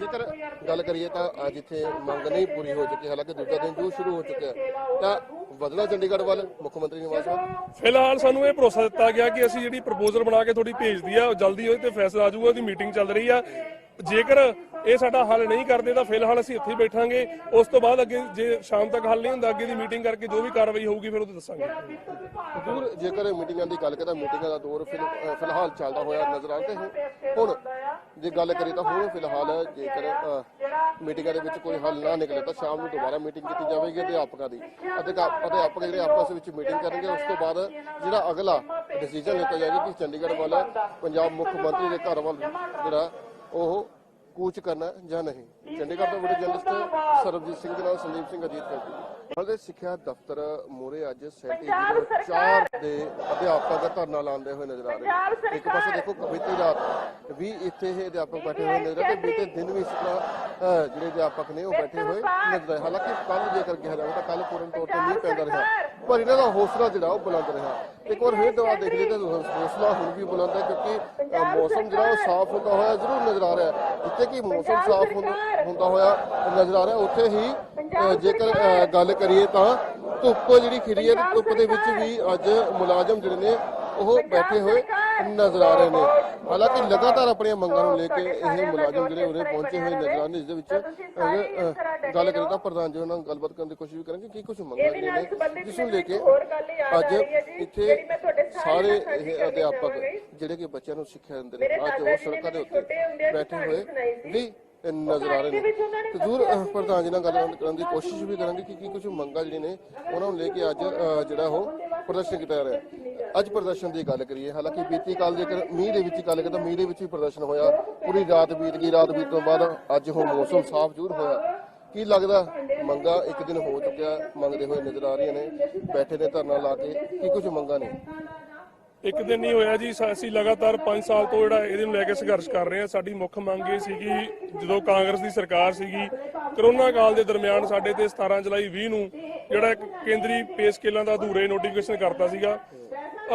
Speaker 1: ਜੇਕਰ ਗੱਲ ਕਰੀਏ ਤਾਂ ਅੱਜ ਇੱਥੇ ਮੰਗ ਨਹੀਂ ਪੂਰੀ ਹੋ ਚੁੱਕੀ ਹਾਲਾਂਕਿ ਦੂਜਾ ਦਿਨ ਜੂ ਸ਼ੁਰੂ ਹੋ ਚੁੱਕਿਆ ਹੈ। ਤਾਂ ਬਦਲਾ ਚੰਡੀਗੜ੍ਹ ਵੱਲ ਮੁੱਖ ਮੰਤਰੀ ਨਿਵਾਸ ਵੱਲ?
Speaker 2: ਫਿਲਹਾਲ ਸਾਨੂੰ ਇਹ ਭਰੋਸਾ ਦਿੱਤਾ ਗਿਆ ਕਿ ਅਸੀਂ ਜਿਹੜੀ ਪ੍ਰਪੋਜ਼ਲ ਬਣਾ ਕੇ ਤੁਹਾਡੀ ਭੇਜਦੀ ਆ ਉਹ ਜਲਦੀ ਉਹਦੇ ਤੇ ਫੈਸਲਾ ਆ ਜਾਊਗਾ ਉਹਦੀ ਮੀਟਿੰਗ ਚੱਲ ਰਹੀ ਆ। ਜੇਕਰ ਇਹ ਸਾਡਾ ਹੱਲ ਨਹੀਂ ਕਰਦੇ ਤਾਂ ਫਿਲਹਾਲ ਅਸੀਂ ਇੱਥੇ ਬੈਠਾਂਗੇ। ਉਸ ਤੋਂ ਬਾਅਦ ਅੱਗੇ ਜੇ ਸ਼ਾਮ ਤੱਕ ਹੱਲ ਨਹੀਂ ਹੁੰਦਾ, ਅੱਗੇ ਦੀ ਮੀਟਿੰਗ ਕਰਕੇ ਜੋ ਵੀ ਕਾਰਵਾਈ ਹੋਊਗੀ ਫਿਰ ਉਹ ਦੱਸਾਂਗੇ।
Speaker 1: ਦੂਰ ਜੇਕਰ ਮੀਟਿੰਗਾਂ ਦੀ ਗੱਲ ਕਰਾਂ ਮੀਟਿੰਗਾਂ ਦਾ ਦੌਰ ਫਿਲਹਾਲ ਚੱਲਦਾ ਹੋਇਆ ਨਜ਼ਰ ਆਉਂਦੇ ਹੁਣ ਜੇ ਗੱਲ ਕਰੀਏ ਤਾਂ ਹੁਣ ਫਿਲਹਾਲ ਜੇਕਰ ਮੀਟਿੰਗਾਂ ਦੇ ਵਿੱਚ ਕੋਈ ਹੱਲ ਨਾ ਨਿਕਲੇ ਤਾਂ ਸ਼ਾਮ ਨੂੰ ਦੁਬਾਰਾ ਮੀਟਿੰਗ ਕੀਤੀ ਜਾਵੇਗੀ ਅਧਿਆਪਕਾਂ ਦੀ। ਅਧਿਕਾ- ਅਧਿਆਪਕ ਜਿਹੜੇ ਆਪਸ ਵਿੱਚ ਮੀਟਿੰਗ ਕਰਨਗੇ, ਉਸ ਤੋਂ ਬਾਅਦ ਜਿਹੜਾ ਅਗਲਾ ਡਿਸੀਜਨ ਲਿੱਤਾ ਜਾਏਗਾ ਕਿ ਚੰਡੀਗੜ੍ਹ ਵੱਲ ਪੰਜਾਬ ਮੁੱਖ ਮੰਤਰੀ ਦੇ ਘਰ ਵੱਲ ਜਿਹੜਾ ਉਹ ਕੂਚ ਕਰਨਾ ਜਾਂ ਨਹੀਂ। ਚੰਡੀਗੜ੍ਹ ਤੋਂ ਵੀਡੀਓ ਜਰਨਲਿਸਟ ਸਰਬਜੀਤ ਸਿੰਘ ਦੇ ਨਾਲ ਸੰਦੀਪ ਸਿੰਘ ਅਜੀਤ ਕੈਂਟੀ ਹਲਦੇ ਸਿੱਖਿਆ ਦਫ਼ਤਰ ਮੂਰੇ ਅੱਜ ਸੈਂਟੀ ਚਾਰ ਦੇ ਅਧਿਆਪਕ ਧਰਨਾ ਲਾਉਂਦੇ ਹੋਏ ਨਜ਼ਰ ਆ ਰਹੇ। ਇੱਕ ਪਾਸੇ ਦੇਖੋ ਬੀਤੀ ਰਾਤ ਵੀ ਇੱਥੇ ਇਹ ਅਧਿਆਪਕ ਬੈਠੇ ਹੋਏ ਨਜ਼ਰ ਆ ਤੇ ਬੀਤੇ ਦਿਨ ਵੀ ਇਸ ਤਰ੍ਹਾਂ ਜਿਹੜੇ ਅਧਿਆਪਕ ਨੇ ਉਹ ਬੈਠੇ ਹੋਏ ਨਜ਼ਰ ਆਏ। ਹਾਲਾਂਕਿ ਕੱਲ ਜੇਕਰ ਕਿਹਾ ਜਾਵੇ ਤਾਂ ਕੱਲ ਪੂਰਨ ਤੌਰ ਤੇ ਮੀਂਹ ਪੈਂਦਾ ਰਿਹਾ। ਪਰ ਇਹਨਾਂ ਦਾ ਹੌਸਲਾ ਜਿਹੜਾ ਉਹ ਬੁਲੰਦ ਰਿਹਾ। ਇੱਕ ਵਾਰ ਫੇਰ ਦੁਬਾਰਾ ਦੇਖ ਲਈਏ ਤਾਂ ਹੌਸਲਾ ਹੁਣ ਵੀ ਬੁਲੰਦ ਹੈ ਕਿਉਂਕਿ ਮੌਸਮ ਜਿਹੜਾ ਉਹ ਸਾਫ਼ ਹੁੰਦਾ ਹੋਇਆ ਜ਼ਰੂਰ ਨਜ਼ਰ ਆ ਰਿਹਾ ਜਿੱਥੇ ਕਿ ਮੌਸਮ ਸਾਫ਼ ਹੁੰਦਾ ਹੋਇਆ ਨਜ਼ਰ ਆ ਰਿਹਾ ਉੱਥੇ ਹੀ ਜੇਕਰ ਗੱਲ ਕਰੀਏ ਤਾਂ ਧੁੱਪ ਜਿਹੜੀ ਖਿੜੀ ਹੈ ਧੁੱਪ ਦੇ ਵਿੱਚ ਵੀ ਅੱਜ ਮੁਲਾਜ਼ਮ ਜਿਹੜੇ ਨੇ ਉਹ ਬੈਠੇ ਹੋਏ ਨਜ਼ਰ ਆ ਰਹੇ ਨੇ। ਹਾਲਾਂਕਿ ਲਗਾਤਾਰ ਆਪਣੀਆਂ ਮੰਗਾਂ ਨੂੰ ਲੈ ਕੇ ਇਹ ਮੁਲਾਜ਼ਮ ਜਿਹੜੇ ਉਰੇ ਪਹੁੰਚੇ ਹੋਏ ਨਜ਼ਰ ਆਉਂਦੇ ਜਿਸ ਦੇ ਵਿੱਚ ਗੱਲ ਕਰੀਏ ਤਾਂ ਪ੍ਰਧਾਨ ਜੀ ਨਾਲ ਗੱਲਬਾਤ ਕਰਨ ਦੀ ਕੋਸ਼ਿਸ਼ ਵੀ ਕਰਾਂਗੇ ਕੀ ਕੁਝ ਮੰਗਾਂ ਨੇ ਜਿਸ ਨੂੰ ਲੈ ਕੇ ਅੱਜ ਇੱਥੇ ਸਾਰੇ ਇਹ ਅਧਿਆਪਕ ਜਿਹੜੇ ਕਿ ਬੱਚਿਆਂ ਨੂੰ ਸਿੱਖਿਆ ਦਿੰਦੇ ਨੇ ਅੱਜ ਉਹ ਸੜਕਾਂ ਦੇ ਉੱਤੇ ਬੈਠੇ ਹੋਏ ਵੀ ਨਜ਼ਰ ਆ ਰਹੇ ਨੇ। ਤੇ ਜ਼ਰੂਰ ਪ੍ਰਧਾਨ ਜੀ ਨਾਲ ਗੱਲ ਕਰਨ ਦੀ ਕੋਸ਼ਿਸ਼ ਵੀ ਕਰਾਂਗੇ ਕਿ ਕੀ ਕੁਝ ਮੰਗਾਂ ਜਿਹੜੀਆਂ ਨੇ, ਉਹਨਾਂ ਨੂੰ ਲੈ ਕੇ ਅੱਜ ਜਿਹੜਾ ਉਹ ਪ੍ਰਦਰਸ਼ਨ ਕੀਤਾ ਜਾ ਰਿਹਾ ਅੱਜ ਪ੍ਰਦਰਸ਼ਨ ਦੀ ਗੱਲ ਕਰੀਏ, ਹਾਲਾਂਕਿ ਬੀਤੀ ਕੱਲ ਜੇਕਰ ਮੀਂਹ ਦੇ ਵਿੱਚ ਗੱਲ ਕਰੀਏ ਤਾਂ ਮੀਂਹ ਦੇ ਵਿੱਚ ਵੀ ਪ੍ਰਦਰਸ਼ਨ ਹੋਇਆ। ਪੂਰੀ ਰਾਤ ਬੀਤ ਗਈ, ਰਾਤ ਬੀਤ ਤੋਂ ਬਾਅਦ ਅੱਜ ਹੁਣ ਮੌਸਮ ਸਾਫ਼ ਜ਼ਰੂਰ ਹੋਇਆ। ਕੀ ਲੱਗਦਾ, ਮੰਗਾ ਇੱਕ ਦਿਨ ਹੋ ਚੁੱਕਿਆ, ਮੰਗਦੇ ਹੋਏ ਨਜ਼ਰ ਆ ਰਹੀਆਂ ਨੇ, ਬੈਠੇ ਨੇ ਧਰਨਾ ਲਾ ਕੇ, ਕੀ ਕੁਝ ਮੰਗਾਂ ਨੇ?
Speaker 2: ਇੱਕ ਦਿਨ ਨਹੀਂ ਹੋਇਆ ਜੀ ਅਸੀਂ ਲਗਾਤਾਰ 5 ਸਾਲ ਤੋਂ ਜਿਹੜਾ ਇਹਦੇ ਨੂੰ ਲੈ ਕੇ ਸੰਘਰਸ਼ ਕਰ ਰਹੇ ਹਾਂ। ਸਾਡੀ ਮੁੱਖ ਮੰਗ ਇਹ ਸੀਗੀ, ਜਦੋਂ ਕਾਂਗਰਸ ਦੀ ਸਰਕਾਰ ਸੀਗੀ, ਕਰੋਨਾ ਕਾਲ ਦੇ ਦਰਮਿਆਨ ਸਾਡੇ ਤੇ 17 ਜੁਲਾਈ 20 ਨੂੰ ਜਿਹੜਾ ਇੱਕ ਕੇਂਦਰੀ ਪੇ ਸਕੇਲਾਂ ਦਾ ਅਧੂਰੇ ਨੋਟੀਫਿਕੇਸ਼ਨ ਕਰਤਾ ਸੀਗਾ।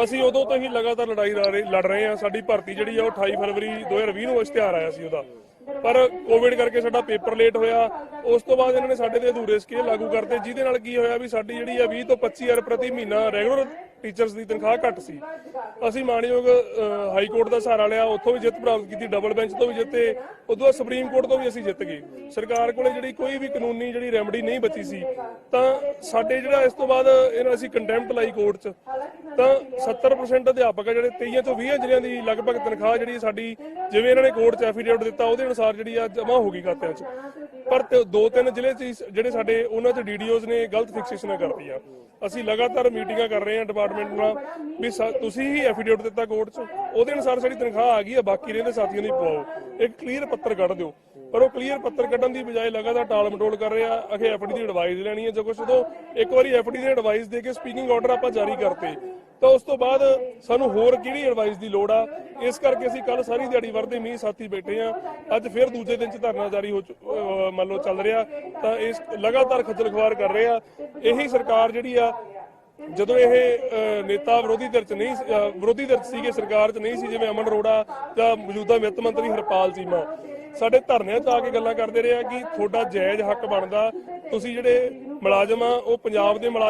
Speaker 2: ਅਸੀਂ ਉਦੋਂ ਤੋਂ ਹੀ ਲਗਾਤਾਰ ਲੜਾਈ ਲੜ ਰਹੇ- ਲੜ ਰਹੇ ਹਾਂ। ਸਾਡੀ ਭਰਤੀ ਜਿਹੜੀ ਆ ਉਹ 28 ਫਰਵਰੀ 2020 ਨੂੰ ਇਸ਼ਤਿਹਾਰ ਆਇਆ ਸੀ ਉਹਦਾ। ਪਰ ਕੋਵਿਡ ਕਰਕੇ ਸਾਡਾ ਪੇਪਰ ਲੇਟ ਹੋਇਆ। ਉਸ ਤੋਂ ਬਾਅਦ ਇਹਨਾਂ ਨੇ ਸਾਡੇ ਤੇ ਅਧੂਰੇ ਸਕੇਲ ਲਾਗੂ ਕਰਤੇ। ਜਿਹਦੇ ਨਾਲ ਕੀ ਹੋਇਆ ਵੀ ਸਾਡੀ ਜਿਹੜੀ ਆ 20 ਤੋਂ 25000 ਪ੍ਰਤੀ ਮਹੀਨਾ ਰੈਗੂਲਰ ਟੀਚਰਸ ਦੀ ਤਨਖਾਹ ਘੱਟ ਸੀ। ਅਸੀਂ ਮਾਨਯੋਗ ਹਾਈ ਕੋਰਟ ਦਾ ਸਹਾਰਾ ਲਿਆ, ਉੱਥੋਂ ਵੀ ਜਿੱਤ ਪ੍ਰਾਪਤ ਕੀਤੀ ਡਬਲ ਬੈਂਚ ਤੋਂ ਵੀ ਜਿੱਤੇ, ਉਦੋਂ ਬਾਅਦ ਸੁਪਰੀਮ ਕੋਰਟ ਤੋਂ ਵੀ ਅਸੀਂ ਜਿੱਤ ਗਏ। ਸਰਕਾਰ ਕੋਲੇ ਜਿਹੜੀ ਕੋਈ ਵੀ ਕਾਨੂੰਨੀ ਜਿਹੜੀ ਰੈਮਡੀ ਨਹੀਂ ਬਚੀ ਸੀ, ਤਾਂ ਸਾਡੇ ਜਿਹੜਾ ਇਸ ਤੋਂ ਬਾਅਦ ਇਹਨਾਂ ਅਸੀਂ ਕੰਟੈਂਪਟ ਲਾਈ ਕੋਰਟ 'ਚ, ਤਾਂ 70% ਅਧਿਆਪਕ ਆ ਜਿਹੜੇ 23 ਤੋਂ 20 ਜ਼ਿਲ੍ਹਿਆਂ ਦੀ ਲਗਭਗ ਤਨਖਾਹ ਜਿਹੜੀ ਸਾਡੀ, ਜਿਵੇਂ ਇਹਨਾਂ ਨੇ ਕੋਰਟ 'ਚ ਐਫੀਡੇਵਿਟ ਦਿੱਤਾ, ਉਹਦੇ ਅਨੁਸਾਰ ਜਿਹੜੀ ਆ ਜਮ੍ਹਾਂ ਹੋ ਗਈ ਖਾਤਿਆਂ 'ਚ। ਪਰ ਤੇ ਦੋ ਤਿੰਨ ਜ਼ਿਲ੍ਹੇ 'ਚ ਹੀ ਜਿਹੜੇ ਸਾਡੇ, ਉਹਨਾਂ 'ਚ ਡੀਡੀਓਜ਼ ਨੇ ਗਲਤ ਫਿਕਸੇਸ਼ਨਾਂ ਕਰਤੀਆਂ। ਅਸੀਂ ਲਗਾਤਾਰ ਮੀਟਿੰਗਾਂ ਕਰ ਰਹੇ ਹਾਂ ਡਿਪਾਰਟ ਡਿਪਾਰਟਮੈਂਟ ਨਾਲ ਵੀ ਤੁਸੀਂ ਹੀ ਐਫੀਡੇਵਿਟ ਦਿੱਤਾ ਕੋਰਟ 'ਚ। ਉਹਦੇ ਅਨੁਸਾਰ ਸਾਡੀ ਤਨਖਾਹ ਆ ਗਈ ਹੈ ਬਾਕੀ ਰਹਿੰਦੇ ਸਾਥੀਆਂ ਦੀ ਪਵਾਓ ਇੱਕ ਕਲੀਅਰ ਪੱਤਰ ਕੱਢ ਦਿਓ। ਪਰ ਉਹ ਕਲੀਅਰ ਪੱਤਰ ਕੱਢਣ ਦੀ ਬਜਾਏ ਲਗਾਤਾਰ ਟਾਲ ਮਟੋਲ ਕਰ ਰਹੇ ਅਖੇ ਐਫਡੀ ਦੀ ਐਡਵਾਈਸ ਲੈਣੀ ਹੈ ਜੋ ਕੁਛ। ਉਦੋਂ ਇੱਕ ਵਾਰੀ ਐਫਡੀ ਦੀ ਐਡਵਾਈਸ ਦੇ ਕੇ ਸਪੀਕਿੰਗ ਆਰਡਰ ਆਪਾਂ ਜਾਰੀ ਕਰਤੇ, ਤਾਂ ਉਸ ਤੋਂ ਬਾਅਦ ਸਾਨੂੰ ਹੋਰ ਕਿਹੜੀ ਐਡਵਾਈਸ ਦੀ ਲੋੜ ਆ? ਇਸ ਕਰਕੇ ਅਸੀਂ ਕੱਲ ਸਾਰੀ ਦਿਹਾੜੀ ਵਰਦੇ ਮੀਂਹ ਸਾਥੀ ਬੈਠੇ ਆ। ਅੱਜ ਫਿਰ ਦੂਜੇ ਦਿਨ ਚ ਧਰਨਾ ਜਾਰੀ ਹੋ ਚੁ- ਮੰਨ ਲਓ ਚੱਲ ਰਿਹਾ। ਤਾਂ ਇਸ ਲਗਾਤਾਰ ਖੱਜਲ ਖੁਆਰ ਕਰ ਰਹੇ ਆ। ਇਹੀ ਸਰਕਾਰ ਜਿਹੜੀ ਆ ਜਦੋਂ ਇਹ ਅਹ, ਨੇਤਾ ਵਿਰੋਧੀ ਧਿਰ ਚ ਨਹੀਂ ਸੀ- ਵਿਰੋਧੀ ਧਿਰ 'ਚ ਸੀਗੇ ਸਰਕਾਰ ਚ ਨਹੀਂ ਸੀ ਜਿਵੇਂ ਅਮਨ ਅਰੋੜਾ ਜਾਂ ਮੌਜੂਦਾ ਵਿੱਤ ਮੰਤਰੀ ਹਰਪਾਲ ਚੀਮਾ ਸਾਡੇ ਧਰਨਿਆਂ 'ਚ ਆ ਕੇ ਗੱਲਾਂ ਕਰਦੇ ਰਹੇ ਆ ਕਿ ਤੁਹਾਡਾ ਜਾਇਜ਼ ਹੱਕ ਬਣਦਾ। ਤੁਸੀਂ ਜਿਹੜੇ ਮੁਲਾਜ਼ਮ ਆ ਉਹ ਪੰਜਾਬ ਦੇ ਮੁਲਾਜ਼ਮ